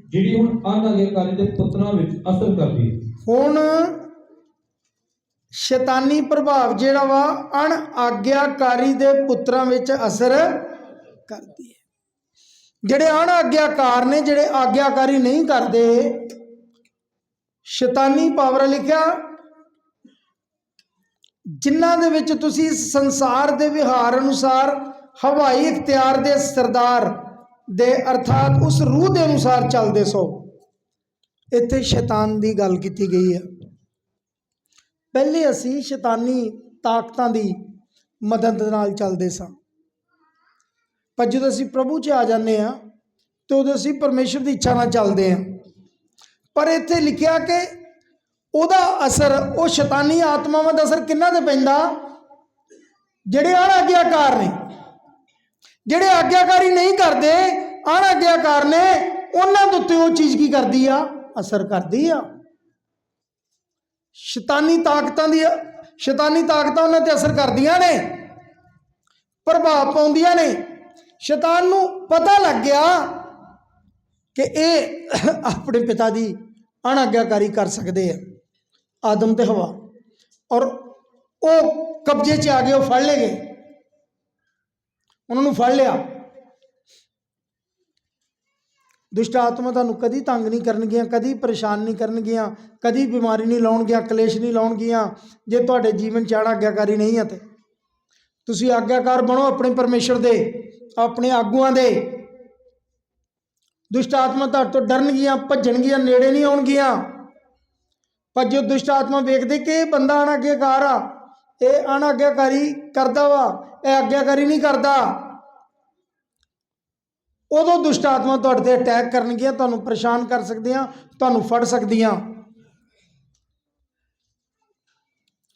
ਜਿਹੜੀ ਹੁਣ ਅਨਾਗਿਆਕਾਰੀ ਦੇ ਪੁੱਤਰਾਂ ਵਿੱਚ ਅਸਰ ਕਰਦੀ ਹੈ। ਹੁਣ ਸ਼ੈਤਾਨੀ ਪ੍ਰਭਾਵ ਜਿਹੜਾ ਵਾ ਅਣ ਆਗਿਆਕਾਰੀ ਦੇ ਪੁੱਤਰਾਂ ਵਿੱਚ ਅਸਰ ਕਰਦੀ ਹੈ। ਜਿਹੜੇ ਅਣ ਆਗਿਆਕਾਰ ਨੇ ਜਿਹੜੇ ਆਗਿਆਕਾਰੀ ਨਹੀਂ ਕਰਦੇ ਸ਼ੈਤਾਨੀ ਪਾਵਰ ਲਿਖਿਆ ਜਿਨ੍ਹਾਂ ਦੇ ਵਿੱਚ ਤੁਸੀਂ ਇਸ ਸੰਸਾਰ ਦੇ ਵਿਹਾਰ ਅਨੁਸਾਰ ਹਵਾਈ ਇਖਤਿਆਰ ਦੇ ਸਰਦਾਰ ਦੇ ਅਰਥਾਤ ਉਸ ਰੂਹ ਦੇ ਅਨੁਸਾਰ ਚੱਲਦੇ ਸੋ। ਇੱਥੇ ਸ਼ੈਤਾਨ ਦੀ ਗੱਲ ਕੀਤੀ ਗਈ ਹੈ। ਪਹਿਲੇ ਅਸੀਂ ਸ਼ੈਤਾਨੀ ਤਾਕਤਾਂ ਦੀ ਮਦਦ ਨਾਲ ਚੱਲਦੇ ਸਾਂ। ਪਰ ਜਦੋਂ ਅਸੀਂ ਪ੍ਰਭੂ 'ਚ ਆ ਜਾਂਦੇ ਆ ਤੇ ਉਦੋਂ ਅਸੀਂ ਪਰਮੇਸ਼ਰ ਦੀ ਇੱਛਾ ਨਾਲ ਚੱਲਦੇ ਆ ਪਰ ਇੱਥੇ ਲਿਖਿਆ ਕਿ ਉਹਦਾ ਅਸਰ, ਉਹ ਸ਼ੈਤਾਨੀ ਆਤਮਾਵਾਂ ਦਾ ਅਸਰ ਕਿੰਨਾ ਤੇ ਪੈਂਦਾ, ਜਿਹੜੇ ਅਣਆਗਿਆਕਾਰ ਨੇ। ਜਿਹੜੇ ਆਗਿਆਕਾਰੀ ਨਹੀਂ ਕਰਦੇ, ਅਣਆਗਿਆਕਾਰ ਨੇ, ਉਹਨਾਂ ਦੇ ਉੱਤੇ ਉਹ ਚੀਜ਼ ਕੀ ਕਰਦੀ ਆ? ਅਸਰ ਕਰਦੀ ਆ। ਸ਼ੈਤਾਨੀ ਤਾਕਤਾਂ ਦੀ, ਸ਼ੈਤਾਨੀ ਤਾਕਤਾਂ ਉਹਨਾਂ ਤੇ ਅਸਰ ਕਰਦੀਆਂ ਨੇ, ਪ੍ਰਭਾਵ ਪਾਉਂਦੀਆਂ ਨੇ। ਸ਼ੈਤਾਨ ਨੂੰ ਪਤਾ ਲੱਗ ਗਿਆ ਕਿ ਇਹ ਆਪਣੇ ਪਿਤਾ ਦੀ ਅਣਆਗਿਆਕਾਰੀ ਕਰ ਸਕਦੇ ਆ, ਆਦਮ ਤੇ ਹਵਾ। ਔਰ ਉਹ ਕਬਜ਼ੇ 'ਚ ਆ ਗਏ, ਉਹ ਫੜ ਲਏ ਗਏ। ਉਹਨਾਂ ਨੂੰ ਫੜ ਲਿਆ। ਦੁਸ਼ਟ ਆਤਮਾ ਤੁਹਾਨੂੰ ਕਦੀ ਤੰਗ ਨਹੀਂ ਕਰਨਗੀਆਂ, ਕਦੀ ਪਰੇਸ਼ਾਨ ਨਹੀਂ ਕਰਨਗੀਆਂ, ਕਦੀ ਬਿਮਾਰੀ ਨਹੀਂ ਲਾਉਣਗੀਆਂ, ਕਲੇਸ਼ ਨਹੀਂ ਲਾਉਣਗੀਆਂ, ਜੇ ਤੁਹਾਡੇ ਜੀਵਨ ਚ ਆੜਾ ਆਗਿਆਕਾਰੀ ਨਹੀਂ ਹੈ ਤੇ। ਤੁਸੀਂ ਆਗਿਆਕਾਰ ਬਣੋ ਆਪਣੇ ਪਰਮੇਸ਼ਰ ਦੇ, ਆਪਣੇ ਆਗੂਆਂ ਦੇ। ਦੁਸ਼ਟ ਆਤਮਾ ਤੁਹਾਡੇ ਤੋਂ ਡਰਨਗੀਆਂ, ਭੱਜਣਗੀਆਂ, ਨੇੜੇ ਨਹੀਂ ਆਉਣਗੀਆਂ। ਪਰ ਜੋ ਦੁਸ਼ਟ ਆਤਮਾ ਵੇਖਦੇ ਕਿ ਇਹ ਬੰਦਾ ਅਣਆਗਿਆਕਾਰ ਆ, ਇਹ ਅਣਆਗਿਆਕਾਰੀ ਕਰਦਾ ਵਾ, ਇਹ ਆਗਿਆਕਾਰੀ ਨਹੀਂ ਕਰਦਾ। ਉਦੋਂ ਦੁਸ਼ਟ ਆਤਮਾ ਤੁਹਾਡੇ ਤੇ ਅਟੈਕ ਕਰਨਗੀਆਂ, ਤੁਹਾਨੂੰ ਪਰੇਸ਼ਾਨ ਕਰ ਸਕਦੀਆਂ, ਤੁਹਾਨੂੰ ਫੜ ਸਕਦੀਆਂ।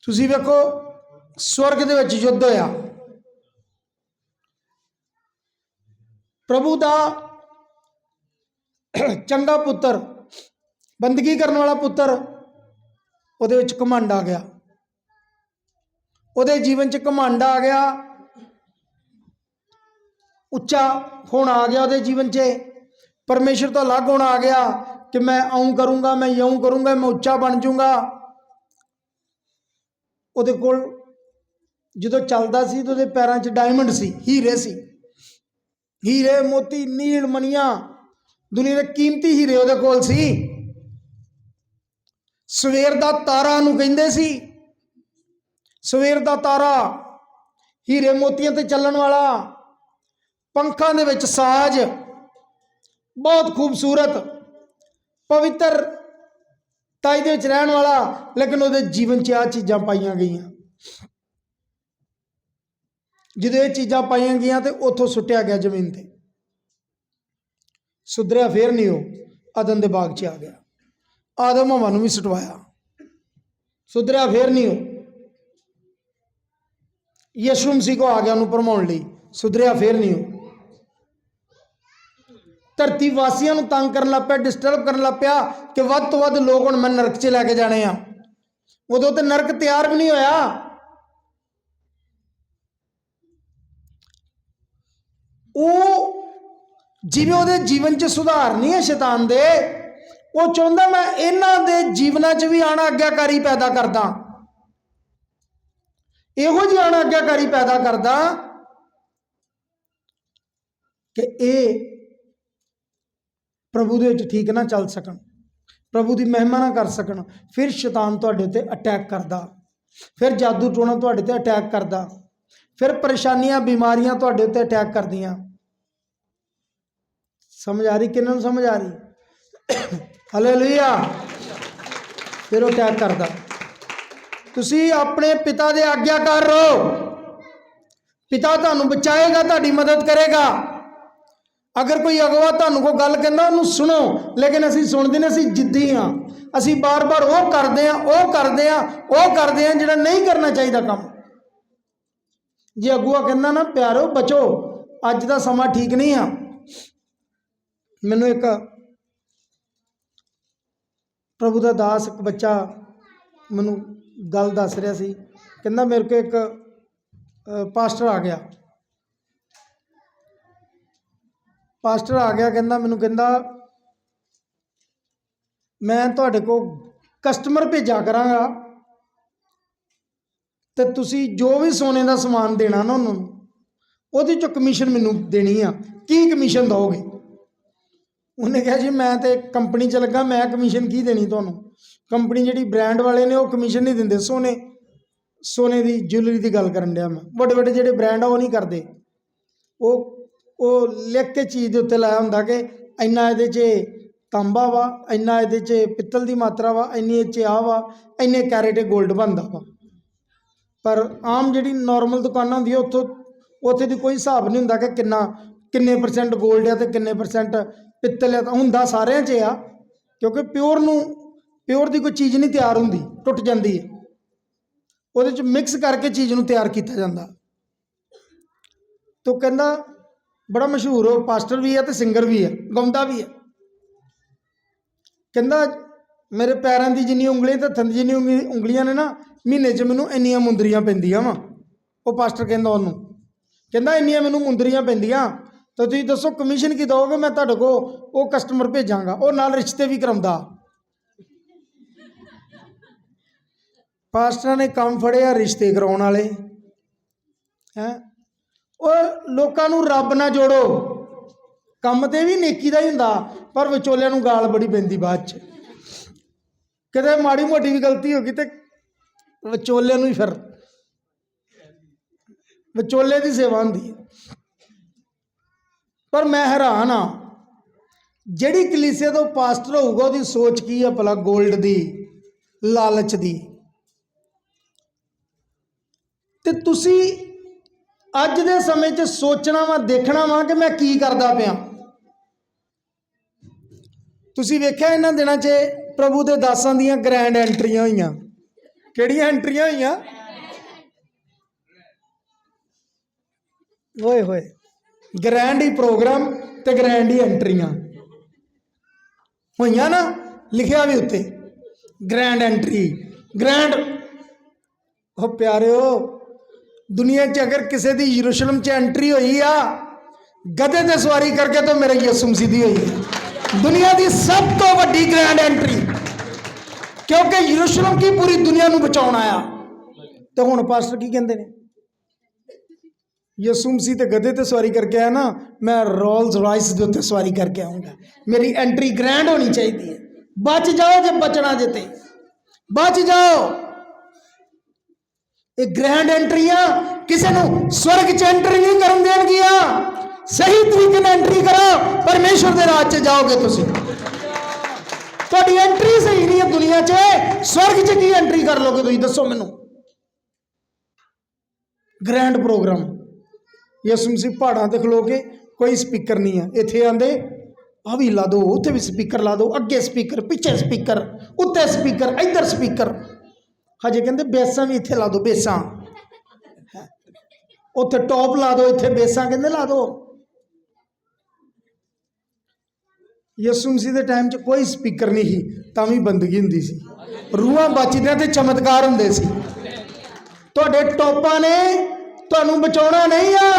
ਤੁਸੀਂ ਵੇਖੋ, ਸਵਰਗ ਦੇ ਵਿੱਚ ਯੁੱਧ ਹੋਇਆ। ਪ੍ਰਭੂ ਦਾ ਚੰਗਾ ਪੁੱਤਰ, ਬੰਦਗੀ ਕਰਨ ਵਾਲਾ ਪੁੱਤਰ, ਉਹਦੇ ਵਿੱਚ ਘਮੰਡ ਆ ਗਿਆ। ਉਹਦੇ ਜੀਵਨ 'ਚ ਘਮੰਡ ਆ ਗਿਆ। ਉੱਚਾ ਹੋਣਾ ਆ ਗਿਆ ਉਹਦੇ ਜੀਵਨ 'ਚ। ਪਰਮੇਸ਼ਰ ਤੋਂ ਅਲੱਗ ਹੋਣਾ ਆ ਗਿਆ ਕਿ ਮੈਂ ਆਉਂ ਕਰੂੰਗਾ, ਮੈਂ ਯੂੰ ਕਰੂੰਗਾ, ਮੈਂ ਉੱਚਾ ਬਣ ਜਾਊਂਗਾ। ਉਹਦੇ ਕੋਲ ਜਦੋਂ ਚੱਲਦਾ ਸੀ ਤਾਂ ਉਹਦੇ ਪੈਰਾਂ 'ਚ ਡਾਇਮੰਡ ਸੀ, ਹੀਰੇ ਸੀ। ਹੀਰੇ, ਮੋਤੀ, ਨੀਲ ਮਣੀਆਂ ਦੁਨੀਆ ਦੇ ਕੀਮਤੀ ਹੀਰੇ ਉਹਦੇ ਕੋਲ ਸੀ। ਸਵੇਰ ਦਾ ਤਾਰਾ ਨੂੰ ਕਹਿੰਦੇ ਸੀ। ਸਵੇਰ ਦਾ ਤਾਰਾ, ਹੀਰੇ ਮੋਤੀਆਂ ਤੇ ਚੱਲਣ ਵਾਲਾ। ਪੰਖਾਂ ਦੇ ਵਿੱਚ ਸਾਜ। ਬਹੁਤ ਖੂਬਸੂਰਤ, ਪਵਿੱਤਰ ਤਾਈ ਦੇ ਵਿੱਚ ਰਹਿਣ ਵਾਲਾ ਲੇਕਿਨ ਉਹਦੇ ਜੀਵਨ 'ਚ ਆ ਚੀਜ਼ਾਂ ਪਾਈਆਂ ਗਈਆਂ। ਜਦੋਂ ਇਹ ਚੀਜ਼ਾਂ ਪਾਈਆਂ ਗਈਆਂ ਤੇ ਉੱਥੋਂ ਸੁੱਟਿਆ ਗਿਆ ਜ਼ਮੀਨ ਤੇ। ਸੁਧਰਿਆ ਫੇਰ ਨਹੀਂ ਉਹ, ਆਦਮ ਦੇ ਬਾਗ 'ਚ ਆ ਗਿਆ। ਆਦਮ ਹਵਾ ਨੂੰ ਵੀ ਸੁਟਵਾਇਆ। ਸੁਧਰਿਆ ਫੇਰ ਨਹੀਂ ਉਹ। ਯਸ਼ੂ ਮਸੀਹ ਕੋ ਆ ਗਿਆ ਉਹਨੂੰ ਭਰਮਾਉਣ ਲਈ। ਸੁਧਰਿਆ ਫੇਰ ਨਹੀਂ ਉਹ। ਧਰਤੀ ਵਾਸੀਆਂ ਨੂੰ ਤੰਗ ਕਰਨ ਲੱਗ ਪਿਆ ਡਿਸਟਰਬ ਕਰਨ ਲੱਗ ਪਿਆ ਕਿ ਵੱਧ ਤੋਂ ਵੱਧ ਲੋਕ ਹੁਣ ਮੈਂ ਨਰਕ 'ਚ ਲੈ ਕੇ ਜਾਣੇ ਆ। ਉਦੋਂ ਤੇ ਨਰਕ ਤਿਆਰ ਵੀ ਨਹੀਂ ਹੋਇਆ। ਉਹ ਜਿਵੇਂ ਉਹਦੇ ਜੀਵਨ 'ਚ ਸੁਧਾਰ ਨਹੀਂ ਹੈ ਸ਼ੈਤਾਨ ਦੇ, ਉਹ ਚਾਹੁੰਦਾ ਮੈਂ ਇਹਨਾਂ ਦੇ ਜੀਵਨਾਂ 'ਚ ਵੀ ਆਣਾ ਆਗਿਆਕਾਰੀ ਪੈਦਾ ਕਰਦਾ। ਇਹੋ ਜਿਹੀ ਆਣਾ ਆਗਿਆਕਾਰੀ ਪੈਦਾ ਕਰਦਾ ਕਿ ਇਹ ਪ੍ਰਭੂ ਦੇ ਵਿੱਚ ਠੀਕ ਨਾ ਚੱਲ ਸਕਣ, ਪ੍ਰਭੂ ਦੀ ਮਹਿਮਾ ਨਾ ਕਰ ਸਕਣ, ਫਿਰ ਸ਼ੈਤਾਨ ਤੁਹਾਡੇ ਉੱਤੇ ਅਟੈਕ ਕਰਦਾ, ਫਿਰ ਜਾਦੂ ਟੋਣਾ ਤੁਹਾਡੇ ਤੇ ਅਟੈਕ ਕਰਦਾ, ਫਿਰ ਪਰੇਸ਼ਾਨੀਆਂ, ਬਿਮਾਰੀਆਂ ਤੁਹਾਡੇ ਉੱਤੇ ਅਟੈਕ ਕਰਦੀਆਂ। ਸਮਝ ਆ ਰਹੀ? ਕਿੰਨਾਂ ਨੂੰ ਸਮਝ ਆ ਰਹੀ? ਹਾਲੇਲੂਇਆ ਫਿਰ ਉਹ ਅਟੈਕ ਕਰਦਾ। ਤੁਸੀਂ ਆਪਣੇ ਪਿਤਾ ਦੇ ਆਗਿਆਕਾਰ ਰਹੋ। ਪਿਤਾ ਤੁਹਾਨੂੰ ਬਚਾਏਗਾ, ਤੁਹਾਡੀ ਮਦਦ ਕਰੇਗਾ। ਅਗਰ ਕੋਈ ਅਗਵਾ ਤੁਹਾਨੂੰ ਕੋਈ ਗੱਲ ਕਹਿੰਦਾ, ਉਹਨੂੰ ਸੁਣੋ। ਲੇਕਿਨ ਅਸੀਂ ਸੁਣਦੇ ਨਹੀਂ ਅਸੀਂ ਜਿੱਦੀ ਆ ਅਸੀਂ ਬਾਰ-ਬਾਰ ਉਹ ਕਰਦੇ ਆ ਉਹ ਕਰਦੇ ਆ ਉਹ ਕਰਦੇ ਆ ਜਿਹੜਾ ਨਹੀਂ ਕਰਨਾ ਚਾਹੀਦਾ ਕੰਮ। ਜੇ ਅਗੂਆ ਕਹਿੰਦਾ ਨਾ, ਪਿਆਰੋ, ਬਚੋ। ਅੱਜ ਦਾ ਸਮਾਂ ਠੀਕ ਨਹੀਂ ਆ। ਮੈਨੂੰ ਇੱਕ ਪ੍ਰਭੂ ਦਾ ਦਾਸ, ਇੱਕ ਬੱਚਾ ਮੈਨੂੰ ਗੱਲ ਦੱਸ ਰਿਹਾ ਸੀ। ਕਹਿੰਦਾ ਮੇਰੇ ਕੋਲ ਇੱਕ ਪਾਸਟਰ ਆ ਗਿਆ। ਪਾਸਟਰ ਆ ਗਿਆ, ਕਹਿੰਦਾ, ਮੈਨੂੰ ਕਹਿੰਦਾ, ਮੈਂ ਤੁਹਾਡੇ ਕੋਲ ਕਸਟਮਰ ਭੇਜਿਆ ਕਰਾਂਗਾ ਤੇ ਤੁਸੀਂ ਜੋ ਵੀ ਸੋਨੇ ਦਾ ਸਮਾਨ ਦੇਣਾ ਨਾ ਉਹਨੂੰ, ਉਹਦੇ ਚੋਂ ਕਮਿਸ਼ਨ ਮੈਨੂੰ ਦੇਣੀ ਆ। ਕੀ ਕਮਿਸ਼ਨ ਦਓਗੇ? ਉਹਨੇ ਕਿਹਾ, ਜੀ, ਮੈਂ ਤੇ ਕੰਪਨੀ 'ਚ ਲੱਗਾ, ਮੈਂ ਕਮਿਸ਼ਨ ਕੀ ਦੇਣੀ ਤੁਹਾਨੂੰ? ਕੰਪਨੀ ਜਿਹੜੀ ਬ੍ਰਾਂਡ ਵਾਲੇ ਨੇ, ਉਹ ਕਮਿਸ਼ਨ ਨਹੀਂ ਦਿੰਦੇ ਸੋਨੇ ਸੋਨੇ ਦੀ ਜੁਐਲਰੀ ਦੀ ਗੱਲ ਕਰਨ ਡਿਆ ਮੈਂ। ਵੱਡੇ ਵੱਡੇ ਜਿਹੜੇ ਬ੍ਰਾਂਡ ਆ, ਉਹ ਨਹੀਂ ਕਰਦੇ। ਉਹ ਉਹ ਲਿਖ ਕੇ ਚੀਜ਼ ਦੇ ਉੱਤੇ ਲਾਇਆ ਹੁੰਦਾ ਕਿ ਇੰਨਾ ਇਹਦੇ 'ਚ ਤਾਂਬਾ ਵਾ, ਇੰਨਾ ਇਹਦੇ 'ਚ ਪਿੱਤਲ ਦੀ ਮਾਤਰਾ ਵਾ, ਇੰਨੀ ਇਹ 'ਚ ਆ ਵਾ, ਇੰਨੇ ਕੈਰੇਟ 골ਡ ਬਣਦਾ ਵਾ। ਪਰ ਆਮ ਜਿਹੜੀ ਨਾਰਮਲ ਦੁਕਾਨਾਂ ਹੁੰਦੀ ਹੁੰਦੀਆਂ, ਉੱਥੋਂ ਉੱਥੇ ਦੀ ਕੋਈ ਹਿਸਾਬ ਨਹੀਂ ਹੁੰਦਾ ਕਿ ਕਿੰਨਾ, ਕਿੰਨੇ ਪਰਸੈਂਟ 골ਡ ਆ ਤੇ ਕਿੰਨੇ ਪਰਸੈਂਟ ਪਿੱਤਲ ਆ। ਤਾਂ ਹੁੰਦਾ ਸਾਰਿਆਂ 'ਚ ਆ, ਕਿਉਂਕਿ ਪਿਓਰ ਨੂੰ ਪਿਓਰ ਦੀ ਕੋਈ ਚੀਜ਼ ਨਹੀਂ ਤਿਆਰ ਹੁੰਦੀ, ਟੁੱਟ ਜਾਂਦੀ ਹੈ ਉਹਦੇ 'ਚ ਮਿਕਸ ਕਰਕੇ ਚੀਜ਼ ਨੂੰ ਤਿਆਰ ਕੀਤਾ ਜਾਂਦਾ। ਤੋ ਕਹਿੰਦਾ ਬੜਾ ਮਸ਼ਹੂਰ, ਉਹ ਪਾਸਟਰ ਵੀ ਹੈ ਤੇ ਸਿੰਗਰ ਵੀ ਹੈ, ਗਾਉਂਦਾ ਵੀ ਹੈ। ਕਹਿੰਦਾ, ਮੇਰੇ ਪੈਰਾਂ ਦੀ ਜਿੰਨੀ ਉਂਗਲੀਆਂ ਤੇ ਥੰਦ ਜਿੰਨੀ ਉਂਗਲੀ- ਉਂਗਲੀਆਂ ਨੇ ਨਾ, ਮਹੀਨੇ 'ਚ ਮੈਨੂੰ ਇੰਨੀਆਂ ਮੁੰਦਰੀਆਂ ਪੈਂਦੀਆਂ ਵਾ। ਉਹ ਪਾਸਟਰ ਕਹਿੰਦਾ ਉਹਨੂੰ, ਕਹਿੰਦਾ, ਇੰਨੀਆਂ ਮੈਨੂੰ ਮੁੰਦਰੀਆਂ ਪੈਂਦੀਆਂ। ਤਾਂ ਤੁਸੀਂ ਦੱਸੋ ਕਮਿਸ਼ਨ ਕੀ ਦਓਗੇ? ਮੈਂ ਤੁਹਾਡੇ ਕੋ ਉਹ ਕਸਟਮਰ ਭੇਜਾਂਗਾ। ਉਹ ਨਾਲ ਰਿਸ਼ਤੇ ਵੀ ਕਰਾਉਂਦਾ। ਪਾਸਟਰਾਂ ਨੇ ਕੰਮ ਫੜਿਆ, ਰਿਸ਼ਤੇ ਕਰਾਉਣ ਵਾਲੇ। ਹੈ? ਉਹ ਲੋਕਾਂ ਨੂੰ ਰੱਬ ਨਾਲ ਜੋੜੋ। ਕੰਮ ਤੇ ਵੀ ਨੇਕੀ ਦਾ ਹੀ ਹੁੰਦਾ, ਪਰ ਵਿਚੋਲਿਆਂ ਨੂੰ ਗਾਲ ਬੜੀ ਪੈਂਦੀ ਬਾਅਦ ਚ। ਕਿਤੇ ਮਾੜੀ ਮੋਟੀ ਵੀ ਗਲਤੀ ਹੋ ਗਈ ਤੇ ਵਿਚੋਲਿਆਂ ਨੂੰ ਹੀ ਫਿਰ। ਵਿਚੋਲੇ ਦੀ ਸੇਵਾ ਹੁੰਦੀ ਹੈ। ਪਰ ਮੈਂ ਹੈਰਾਨ ਆ ਜਿਹੜੀ ਕਲੀਸੇ ਤੋਂ ਪਾਸਟਰ ਹੋਊਗਾ, ਉਹਦੀ ਸੋਚ ਕੀ ਆ ਭਲਾ 골ਡ ਦੀ, ਲਾਲਚ ਦੀ? ਤੇ ਤੁਸੀਂ ਅੱਜ ਦੇ ਸਮੇਂ 'ਚ ਸੋਚਣਾ ਵਾ, ਦੇਖਣਾ ਵਾ ਕਿ ਮੈਂ ਕੀ ਕਰਦਾ ਪਿਆ। ਤੁਸੀਂ ਵੇਖਿਆ ਇਹਨਾਂ ਦਿਨਾਂ 'ਚ ਪ੍ਰਭੂ ਦੇ ਦਾਸਾਂ ਦੀਆਂ ਗ੍ਰੈਂਡ ਐਂਟਰੀਆਂ ਹੋਈਆਂ। ਕਿਹੜੀਆਂ ਐਂਟਰੀਆਂ ਹੋਈਆਂ? ਓਏ ਹੋਏ ਗ੍ਰੈਂਡ ਹੀ ਪ੍ਰੋਗਰਾਮ ਤੇ ਗ੍ਰੈਂਡ ਹੀ ਐਂਟਰੀਆਂ ਹੋਈਆਂ ਨਾ, ਲਿਖਿਆ ਵੀ ਉੱਤੇ। ਗ੍ਰੈਂਡ ਐਂਟਰੀ ਗ੍ਰੈਂਡ ਉਹ ਪਿਆਰਿਓ ਦੁਨੀਆ 'ਚ ਅਗਰ ਕਿਸੇ ਦੀ ਯਰੂਸ਼ਲਮ 'ਚ ਐਂਟਰੀ ਹੋਈ ਆ, ਗਧੇ ਤੇ ਸਵਾਰੀ ਕਰਕੇ ਤਾਂ ਮੇਰੇ ਯਿਸੂ ਮਸੀਹ ਦੀ ਹੋਈ ਹੈ ਦੁਨੀਆ ਦੀ ਸਭ ਤੋਂ ਵੱਡੀ ਗ੍ਰੈਂਡ ਐਂਟਰੀ ਕਿਉਂਕਿ ਯਰੂਸ਼ਲਮ ਕੀ ਪੂਰੀ ਦੁਨੀਆ ਨੂੰ ਬਚਾਉਣ ਆਇਆ? ਤੇ ਹੁਣ ਪਾਸਟਰ ਕੀ ਕਹਿੰਦੇ ਨੇ? ਯਿਸੂ ਮਸੀਹ ਤੇ ਗਧੇ ਤੇ ਸਵਾਰੀ ਕਰਕੇ ਆਇਆ ਨਾ, ਮੈਂ ਰੋਲਸ ਰਾਈਸ ਦੇ ਉੱਤੇ ਸਵਾਰੀ ਕਰਕੇ ਆਉਂਗਾ ਮੇਰੀ ਐਂਟਰੀ ਗ੍ਰੈਂਡ ਹੋਣੀ ਚਾਹੀਦੀ ਹੈ। ਬਚ ਜਾਓ ਜੇ ਬਚਣਾ ਜੇ ਤੇ। ਬਚ ਜਾਓ। ਇਹ ਗ੍ਰੈਂਡ ਐਂਟਰੀਆਂ ਕਿਸੇ ਨੂੰ ਸਵਰਗ ਚ ਐਂਟਰੀ ਨਹੀਂ ਕਰਨ ਦੇਣਗੀਆਂ। ਸਹੀ ਤਰੀਕੇ ਨਾਲ ਐਂਟਰੀ ਕਰੋ ਪਰਮੇਸ਼ਵਰ ਦੇ ਰਾਜ ਚ ਜਾਓਗੇ ਤੁਸੀਂ। ਤੁਹਾਡੀ ਐਂਟਰੀ ਸਹੀ ਨਹੀਂ ਹੈ ਦੁਨੀਆ 'ਚ। ਸਵਰਗ 'ਚ ਕੀ ਐਂਟਰੀ ਕਰ ਲੋਗੇ ਤੁਸੀਂ? ਦੱਸੋ ਮੈਨੂੰ। ਗ੍ਰੈਂਡ ਪ੍ਰੋਗਰਾਮ ਯਿਸੂ ਮਸੀਹ ਪਹਾੜਾਂ ਤੇ ਖਲੋ ਕੇ ਕੋਈ ਸਪੀਕਰ ਨਹੀਂ ਆ ਇੱਥੇ ਆਂਦੇ ਆ ਵੀ ਲਾ ਦੋ ਉੱਥੇ ਵੀ ਸਪੀਕਰ ਲਾ ਦੋ ਅੱਗੇ ਸਪੀਕਰ ਪਿੱਛੇ ਸਪੀਕਰ ਉੱਤੇ ਸਪੀਕਰ ਇੱਧਰ ਸਪੀਕਰ ਹਜੇ ਕਹਿੰਦੇ ਬੇਸਾਂ ਵੀ ਇੱਥੇ ਲਾ ਦੋ ਬੇਸਾਂ। ਉੱਥੇ ਟੌਪ ਲਾ ਦੋ ਇੱਥੇ ਬੇਸਾਂ ਕਹਿੰਦੇ ਲਾ ਦੋ ਯਿਸੂ ਮਸੀਹ ਦੇ ਟਾਈਮ 'ਚ ਕੋਈ ਸਪੀਕਰ ਨਹੀਂ ਸੀ, ਤਾਂ ਵੀ ਬੰਦਗੀ ਹੁੰਦੀ ਸੀ। ਰੂਹਾਂ ਬਚਦੀਆਂ ਤੇ ਚਮਤਕਾਰ ਹੁੰਦੇ ਸੀ। ਤੁਹਾਡੇ ਟੋਪਾਂ ਨੇ ਤੁਹਾਨੂੰ ਬਚਾਉਣਾ ਨਹੀਂ ਆ,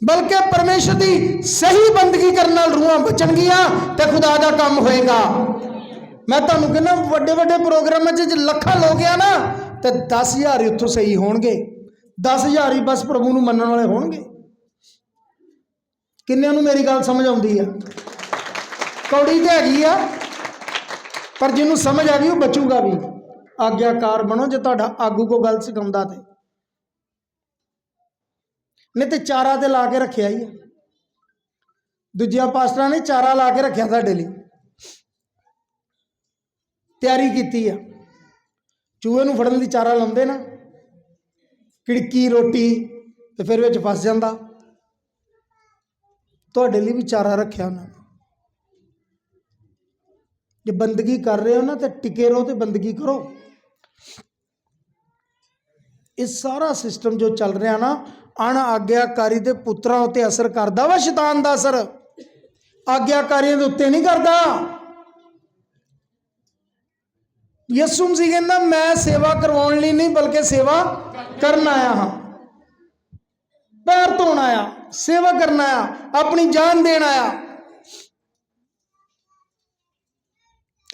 ਬਲਕਿ ਪਰਮੇਸ਼ਰ ਦੀ ਸਹੀ ਬੰਦਗੀ ਕਰਨ ਨਾਲ ਰੂਹਾਂ ਬਚਣਗੀਆਂ ਤੇ ਖੁਦਾ ਦਾ ਕੰਮ ਹੋਏਗਾ। ਮੈਂ ਤੁਹਾਨੂੰ ਕਹਿੰਦਾ, ਵੱਡੇ ਵੱਡੇ ਪ੍ਰੋਗਰਾਮਾਂ 'ਚ ਲੱਖਾਂ ਲੋਕ ਆ ਨਾ, ਤੇ 10000 ਹੀ ਉੱਥੋਂ ਸਹੀ ਹੋਣਗੇ। 10000 ਹੀ ਬਸ ਪ੍ਰਭੂ ਨੂੰ ਮੰਨਣ ਵਾਲੇ ਹੋਣਗੇ। ਕਿੰਨਿਆਂ ਨੂੰ ਮੇਰੀ ਗੱਲ ਸਮਝ ਆਉਂਦੀ ਆ? ਕੌੜੀ ਤੇ ਹੈਗੀ ਆ, ਪਰ ਜਿਹਨੂੰ ਸਮਝ ਆ ਗਈ, ਉਹ ਬਚੂਗਾ ਵੀ। ਆਗਿਆਕਾਰ ਬਣੋ ਜੇ ਤੁਹਾਡਾ ਆਗੂ ਕੋ ਗੱਲ ਸਿਖਾਉਂਦਾ ਤੇ। ਨਹੀਂ ਤੇ ਚਾਰਾ ਤੇ ਲਾ ਕੇ ਰੱਖਿਆ ਹੀ ਆ। ਦੂਜਿਆਂ ਪਾਸਟਰਾਂ ਨੇ ਚਾਰਾ ਲਾ ਕੇ ਰੱਖਿਆ ਸਾਡੇ ਲਈ। ਤਿਆਰੀ ਕੀਤੀ ਆ। ਚੂਹੇ ਨੂੰ ਫੜਨ ਦੀ ਚਾਰਾ ਲਾਉਂਦੇ ਨਾ। ਕਿੜਕੀ, ਰੋਟੀ ਤੇ ਫਿਰ ਵਿੱਚ ਫਸ ਜਾਂਦਾ। ਤੁਹਾਡੇ ਲਈ ਵੀ ਚਾਰਾ ਰੱਖਿਆ ਉਹਨਾਂ ਨੇ। ਜੇ ਬੰਦਗੀ ਕਰ ਰਹੇ ਹੋ ਨਾ ਤੇ ਟਿਕੇ ਰਹੋ ਤੇ ਬੰਦਗੀ ਕਰੋ। ਇਹ ਸਾਰਾ ਸਿਸਟਮ ਜੋ ਚੱਲ ਰਿਹਾ ਨਾ ਅਣ ਆਗਿਆਕਾਰੀ ਦੇ ਪੁੱਤਰਾਂ ਉੱਤੇ ਅਸਰ ਕਰਦਾ ਵਾ ਸ਼ੈਤਾਨ ਦਾ ਅਸਰ। ਆਗਿਆਕਾਰੀਆਂ ਦੇ ਉੱਤੇ ਨਹੀਂ ਕਰਦਾ। ਯਿਸੂ ਮਸੀਹ ਕਹਿੰਦਾ, ਮੈਂ ਸੇਵਾ ਕਰਵਾਉਣ ਲਈ ਨਹੀਂ, ਬਲਕਿ ਸੇਵਾ ਕਰਨ ਆਇਆ ਹਾਂ। ਪੈਰ ਧੋਣ ਆਇਆ, ਸੇਵਾ ਕਰਨ ਆਇਆ, ਆਪਣੀ ਜਾਨ ਦੇਣ ਆਇਆ।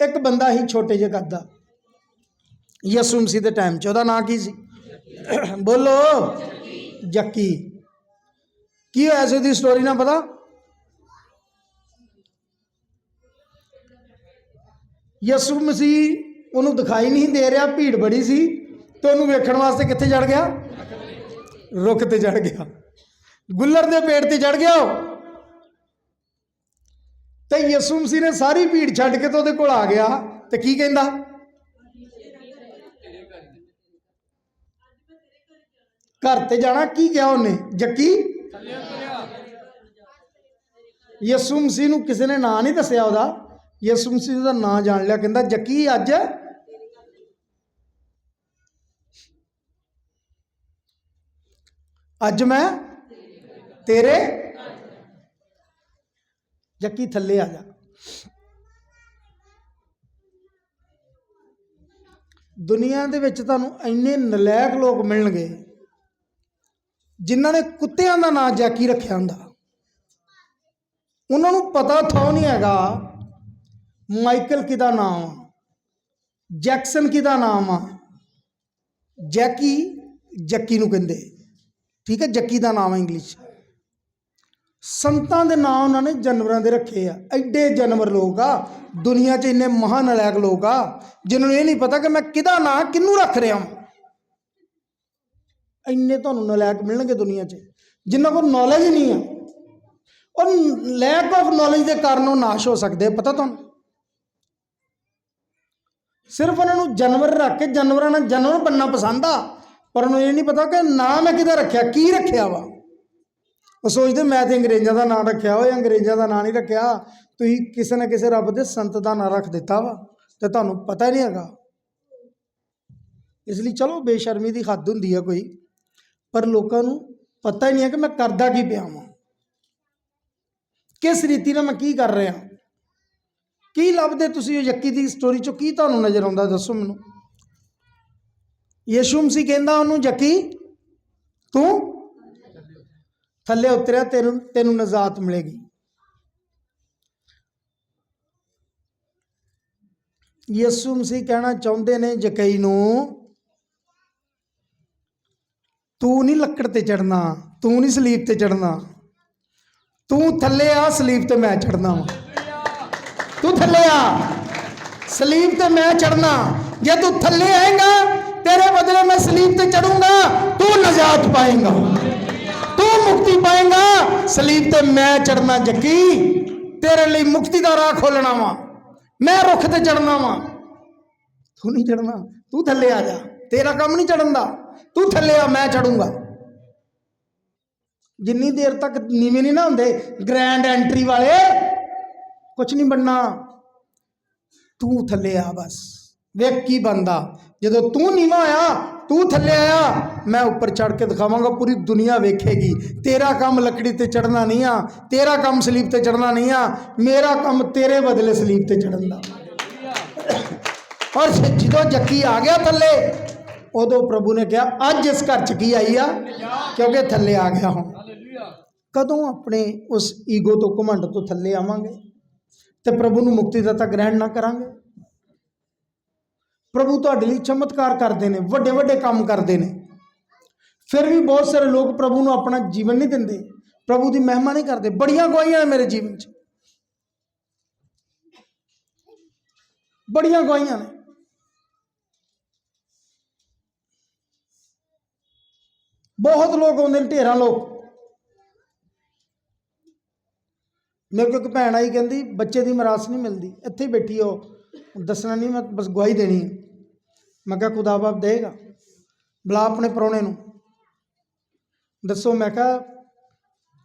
ਇੱਕ ਬੰਦਾ ਹੀ ਛੋਟੇ ਜਿਹੇ ਕੱਦ ਦਾ ਯਿਸੂ ਮਸੀਹ ਦੇ ਟਾਈਮ 'ਚ, ਉਹਦਾ ਨਾਂ ਕੀ ਸੀ? ਬੋਲੋ, ਜੱਕੀ। ਕੀ ਹੋਇਆ ਸੀ ਉਹਦੀ ਸਟੋਰੀ ਨਾ ਪਤਾ? ਯਿਸੂ ਮਸੀਹ ਉਹਨੂੰ ਦਿਖਾਈ ਨਹੀਂ ਦੇ ਰਿਹਾ, ਭੀੜ ਬੜੀ ਸੀ ਤੇ ਉਹਨੂੰ ਵੇਖਣ ਵਾਸਤੇ ਕਿੱਥੇ ਚੜ ਗਿਆ? ਰੁੱਖ ਤੇ ਚੜ ਗਿਆ। ਗੁੱਲਰ ਦੇ ਪੇੜ ਤੇ ਚੜ ਗਿਆ ਤੇ ਯਿਸੂ ਮਸੀਹ ਨੇ ਸਾਰੀ ਭੀੜ ਛੱਡ ਕੇ ਤੇ ਉਹਦੇ ਕੋਲ ਆ ਗਿਆ। ਤੇ ਕੀ ਕਹਿੰਦਾ? ਘਰ ਤੇ ਜਾਣਾ, ਕੀ ਕਿਹਾ ਉਹਨੇ? ਜੱਕੀ? ਯਿਸੂ ਮਸੀਹ ਨੂੰ ਕਿਸੇ ਨੇ ਨਾਂ ਨਹੀਂ ਦੱਸਿਆ ਉਹਦਾ। ਯਿਸੂ ਮਸੀਹ ਦਾ ਨਾਂ ਜਾਣ ਲਿਆ, ਕਹਿੰਦਾ ਜੱਕੀ ਅੱਜ? ਅੱਜ ਮੈਂ ਤੇਰੇ ਜੱਕੀ ਥੱਲੇ ਆ ਜਾ। ਦੁਨੀਆ ਦੇ ਵਿੱਚ ਤੁਹਾਨੂੰ ਇੰਨੇ ਨਲਾਇਕ ਲੋਕ ਮਿਲਣਗੇ, ਜਿਨ੍ਹਾਂ ਨੇ ਕੁੱਤਿਆਂ ਦਾ ਨਾਂ ਜੈਕੀ ਰੱਖਿਆ ਹੁੰਦਾ। ਉਹਨਾਂ ਨੂੰ ਪਤਾ ਥਾਂ ਨਹੀਂ ਹੈਗਾ ਮਾਈਕਲ ਕਿਹਦਾ ਨਾਮ ਆ? ਜੈਕਸਨ ਕਿਹਦਾ ਨਾਮ ਆ? ਜੈਕੀ, ਜੱਕੀ ਨੂੰ ਕਹਿੰਦੇ। ਠੀਕ ਹੈ, ਜੱਕੀ ਦਾ ਨਾਮ ਹੈ ਇੰਗਲਿਸ਼। ਸੰਤਾਂ ਦੇ ਨਾਮ ਉਹਨਾਂ ਨੇ ਜਾਨਵਰਾਂ ਦੇ ਰੱਖੇ ਆ। ਐਡੇ ਜਾਨਵਰ ਲੋਕ ਆ, ਦੁਨੀਆ 'ਚ ਇੰਨੇ ਮਹਾਨ ਨਲਾਇਕ ਲੋਕ ਆ, ਜਿਨ੍ਹਾਂ ਨੂੰ ਇਹ ਨਹੀਂ ਪਤਾ ਕਿ ਮੈਂ ਕਿਹਦਾ ਨਾਂ, ਕਿਹਨੂੰ ਰੱਖ ਰਿਹਾ ਹਾਂ ਇੰਨੇ ਤੁਹਾਨੂੰ ਨਲਾਇਕ ਮਿਲਣਗੇ ਦੁਨੀਆ 'ਚ, ਜਿਨ੍ਹਾਂ ਕੋਲ ਨੌਲੇਜ ਹੀ ਨਹੀਂ ਆ। ਉਹ ਲੈਕ ਆਫ ਨੌਲੇਜ ਦੇ ਕਾਰਨ ਉਹ ਨਾਸ਼ ਹੋ ਸਕਦੇ ਪਤਾ ਤੁਹਾਨੂੰ? ਸਿਰਫ ਉਹਨਾਂ ਨੂੰ ਜਾਨਵਰ ਰੱਖ ਕੇ ਜਾਨਵਰਾਂ ਨਾਲ ਜਾਨਵਰ ਬਣਨਾ ਪਸੰਦ ਆ। ਪਰ ਉਹਨੂੰ ਇਹ ਨਹੀਂ ਪਤਾ ਕਿ ਨਾਂ ਮੈਂ ਕਿਹਦਾ ਰੱਖਿਆ, ਕੀ ਰੱਖਿਆ ਵਾ? ਉਹ ਸੋਚਦੇ, ਮੈਂ ਤੇ ਅੰਗਰੇਜ਼ਾਂ ਦਾ ਨਾਂ ਰੱਖਿਆ ਹੋਇਆ ਅੰਗਰੇਜ਼ਾਂ ਦਾ ਨਾਂ ਨਹੀਂ ਰੱਖਿਆ। ਤੁਸੀਂ ਕਿਸੇ ਨਾ ਕਿਸੇ ਰੱਬ ਦੇ ਸੰਤ ਦਾ ਨਾਂ ਰੱਖ ਦਿੱਤਾ ਵਾ, ਤੇ ਤੁਹਾਨੂੰ ਪਤਾ ਹੀ ਨਹੀਂ ਹੈਗਾ। ਇਸ ਲਈ ਚਲੋ, ਬੇਸ਼ਰਮੀ ਦੀ ਹੱਦ ਹੁੰਦੀ ਹੈ ਕੋਈ, ਪਰ ਲੋਕਾਂ ਨੂੰ ਪਤਾ ਹੀ ਨਹੀਂ ਹੈ ਕਿ ਮੈਂ ਕਰਦਾ ਕੀ ਪਿਆ ਵਾਂ। ਕਿਸ ਰੀਤੀ ਨਾਲ ਮੈਂ ਕੀ ਕਰ ਰਿਹਾ? ਕੀ ਲੱਭਦੇ ਤੁਸੀਂ ਉਹ ਯੱਕੀ ਦੀ ਸਟੋਰੀ ਚੋਂ? ਕੀ ਤੁਹਾਨੂੰ ਨਜ਼ਰ ਆਉਂਦਾ? ਦੱਸੋ ਮੈਨੂੰ। ਯਿਸੂ ਮਸੀਹ ਕਹਿੰਦਾ ਉਹਨੂੰ, ਯੱਕੀ, ਤੂੰ ਥੱਲੇ ਉਤਰਿਆ ਤੈਨੂੰ ਤੈਨੂੰ ਨਜ਼ਾਤ ਮਿਲੇਗੀ। ਯਿਸੂ ਮਸੀਹ ਕਹਿਣਾ ਚਾਹੁੰਦੇ ਨੇ ਜਕਈ ਨੂੰ ਤੂੰ ਨਹੀਂ ਲੱਕੜ ਤੇ ਚੜਨਾ ਤੂੰ ਨਹੀਂ ਸਲੀਬ ਤੇ ਚੜਨਾ ਤੂੰ ਥੱਲੇ ਆ, ਸਲੀਬ ਤੇ ਮੈਂ ਚੜਨਾ ਵਾ। ਤੂੰ ਥੱਲੇ ਆ। ਸਲੀਬ ਤੇ ਮੈਂ ਚੜਨਾ ਜੇ ਤੂੰ ਥੱਲੇ ਆਏਗਾ, ਤੇਰੇ ਬਦਲੇ ਮੈਂ ਸਲੀਬ ਤੇ ਚੜੂੰਗਾ ਤੂੰ ਨਜਾਤ ਪਾਏਗਾ। ਤੂੰ ਮੁਕਤੀ ਪਾਏਗਾ। ਸਲੀਬ ਤੇ ਮੈਂ ਚੜਨਾ ਜੱਗੀ। ਤੇਰੇ ਲਈ ਮੁਕਤੀ ਦਾ ਰਾਹ ਖੋਲਣਾ ਵਾ। ਮੈਂ ਰੁੱਖ ਤੇ ਚੜਨਾ ਵਾ। ਤੂੰ ਨਹੀਂ ਚੜਨਾ ਤੂੰ ਥੱਲੇ ਆ ਜਾ। ਤੇਰਾ ਕੰਮ ਨਹੀਂ ਚੜਨ ਦਾ। ਤੂੰ ਥੱਲੇ ਆ, ਮੈਂ ਚੜੂੰਗਾ ਜਿੰਨੀ ਦੇਰ ਤੱਕ ਨੀਵੇਂ ਨਹੀਂ ਨਾ ਹੁੰਦੇ ਗ੍ਰੈਂਡ ਐਂਟਰੀ ਵਾਲੇ ਕੁਝ ਨਹੀਂ ਬਣਨਾ। ਤੂੰ ਥੱਲੇ ਆ ਬਸ। ਵੇਖ ਕੀ ਬੰਦਾ ਜਦੋਂ ਤੂੰ ਨੀਵਾਂ ਆਇਆ ਤੂੰ ਥੱਲੇ ਆਇਆ ਮੈਂ ਉੱਪਰ ਚੜ ਕੇ ਦਿਖਾਵਾਂਗਾ, ਪੂਰੀ ਦੁਨੀਆ ਵੇਖੇਗੀ। ਤੇਰਾ ਕੰਮ ਲੱਕੜੀ ਤੇ ਚੜਨਾ ਨਹੀਂ ਆ, ਤੇਰਾ ਕੰਮ ਸਲੀਬ ਤੇ ਚੜਨਾ ਨਹੀਂ ਆ, ਮੇਰਾ ਕੰਮ ਤੇਰੇ ਬਦਲੇ ਸਲੀਬ ਤੇ ਚੜਨ ਦਾ। ਔਰ ਜਦੋਂ ਜੱਕੀ ਆ ਗਿਆ ਥੱਲੇ, ਉਦੋਂ ਪ੍ਰਭੂ ਨੇ ਕਿਹਾ, ਅੱਜ ਇਸ ਘਰ ਚ ਕੀ ਆਈ ਆ? ਕਿਉਂਕਿ ਥੱਲੇ ਆ ਗਿਆ ਹੁਣ। ਕਦੋਂ ਆਪਣੇ ਉਸ ਈਗੋ ਤੋਂ ਘਮੰਡ ਤੋਂ ਥੱਲੇ ਆਵਾਂਗੇ? ਤੇ ਪ੍ਰਭੂ ਨੂੰ ਮੁਕਤੀ ਦਾਤਾ ਗ੍ਰਹਿਣ ਨਾ ਕਰਾਂਗੇ। ਪ੍ਰਭੂ ਤੁਹਾਡੇ ਲਈ ਚਮਤਕਾਰ ਕਰਦੇ ਨੇ, ਵੱਡੇ ਵੱਡੇ ਕੰਮ ਕਰਦੇ ਨੇ। ਫਿਰ ਵੀ ਬਹੁਤ ਸਾਰੇ ਲੋਕ ਪ੍ਰਭੂ ਨੂੰ ਆਪਣਾ ਜੀਵਨ ਨਹੀਂ ਦਿੰਦੇ। ਪ੍ਰਭੂ ਦੀ ਮਹਿਮਾ ਨਹੀਂ ਕਰਦੇ। ਬੜੀਆਂ ਗਵਾਹੀਆਂ ਨੇ ਮੇਰੇ ਜੀਵਨ 'ਚ। ਬੜੀਆਂ ਗਵਾਹੀਆਂ ਨੇ। ਬਹੁਤ ਲੋਕ ਆਉਂਦੇ ਨੇ, ਢੇਰਾਂ ਲੋਕ। ਮੇਰੇ ਕੋਲ ਇੱਕ ਭੈਣ ਆਈ, ਕਹਿੰਦੀ ਬੱਚੇ ਦੀ ਮਿਰਾਸ ਨਹੀਂ ਮਿਲਦੀ, ਇੱਥੇ ਹੀ ਬੈਠੀ ਉਹ। ਦੱਸਣਾ ਨਹੀਂ ਮੈਂ ਬਸ ਗਵਾਹੀ ਦੇਣੀ ਹੈ ਮੈਂ ਕਿਹਾ, ਖੁਦਾ ਬਾਪ ਦੇਗਾ। ਬੁਲਾ ਆਪਣੇ ਪ੍ਰਾਹੁਣੇ ਨੂੰ। ਦੱਸੋ, ਮੈਂ ਕਿਹਾ,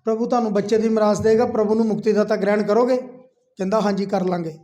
ਪ੍ਰਭੂ ਤੁਹਾਨੂੰ ਬੱਚੇ ਦੀ ਮਿਰਾਸ ਦੇਗਾ, ਪ੍ਰਭੂ ਨੂੰ ਮੁਕਤੀ ਦਾਤਾ ਗ੍ਰਹਿਣ ਕਰੋਗੇ? ਕਹਿੰਦਾ, ਹਾਂਜੀ, ਕਰ ਲਾਂਗੇ।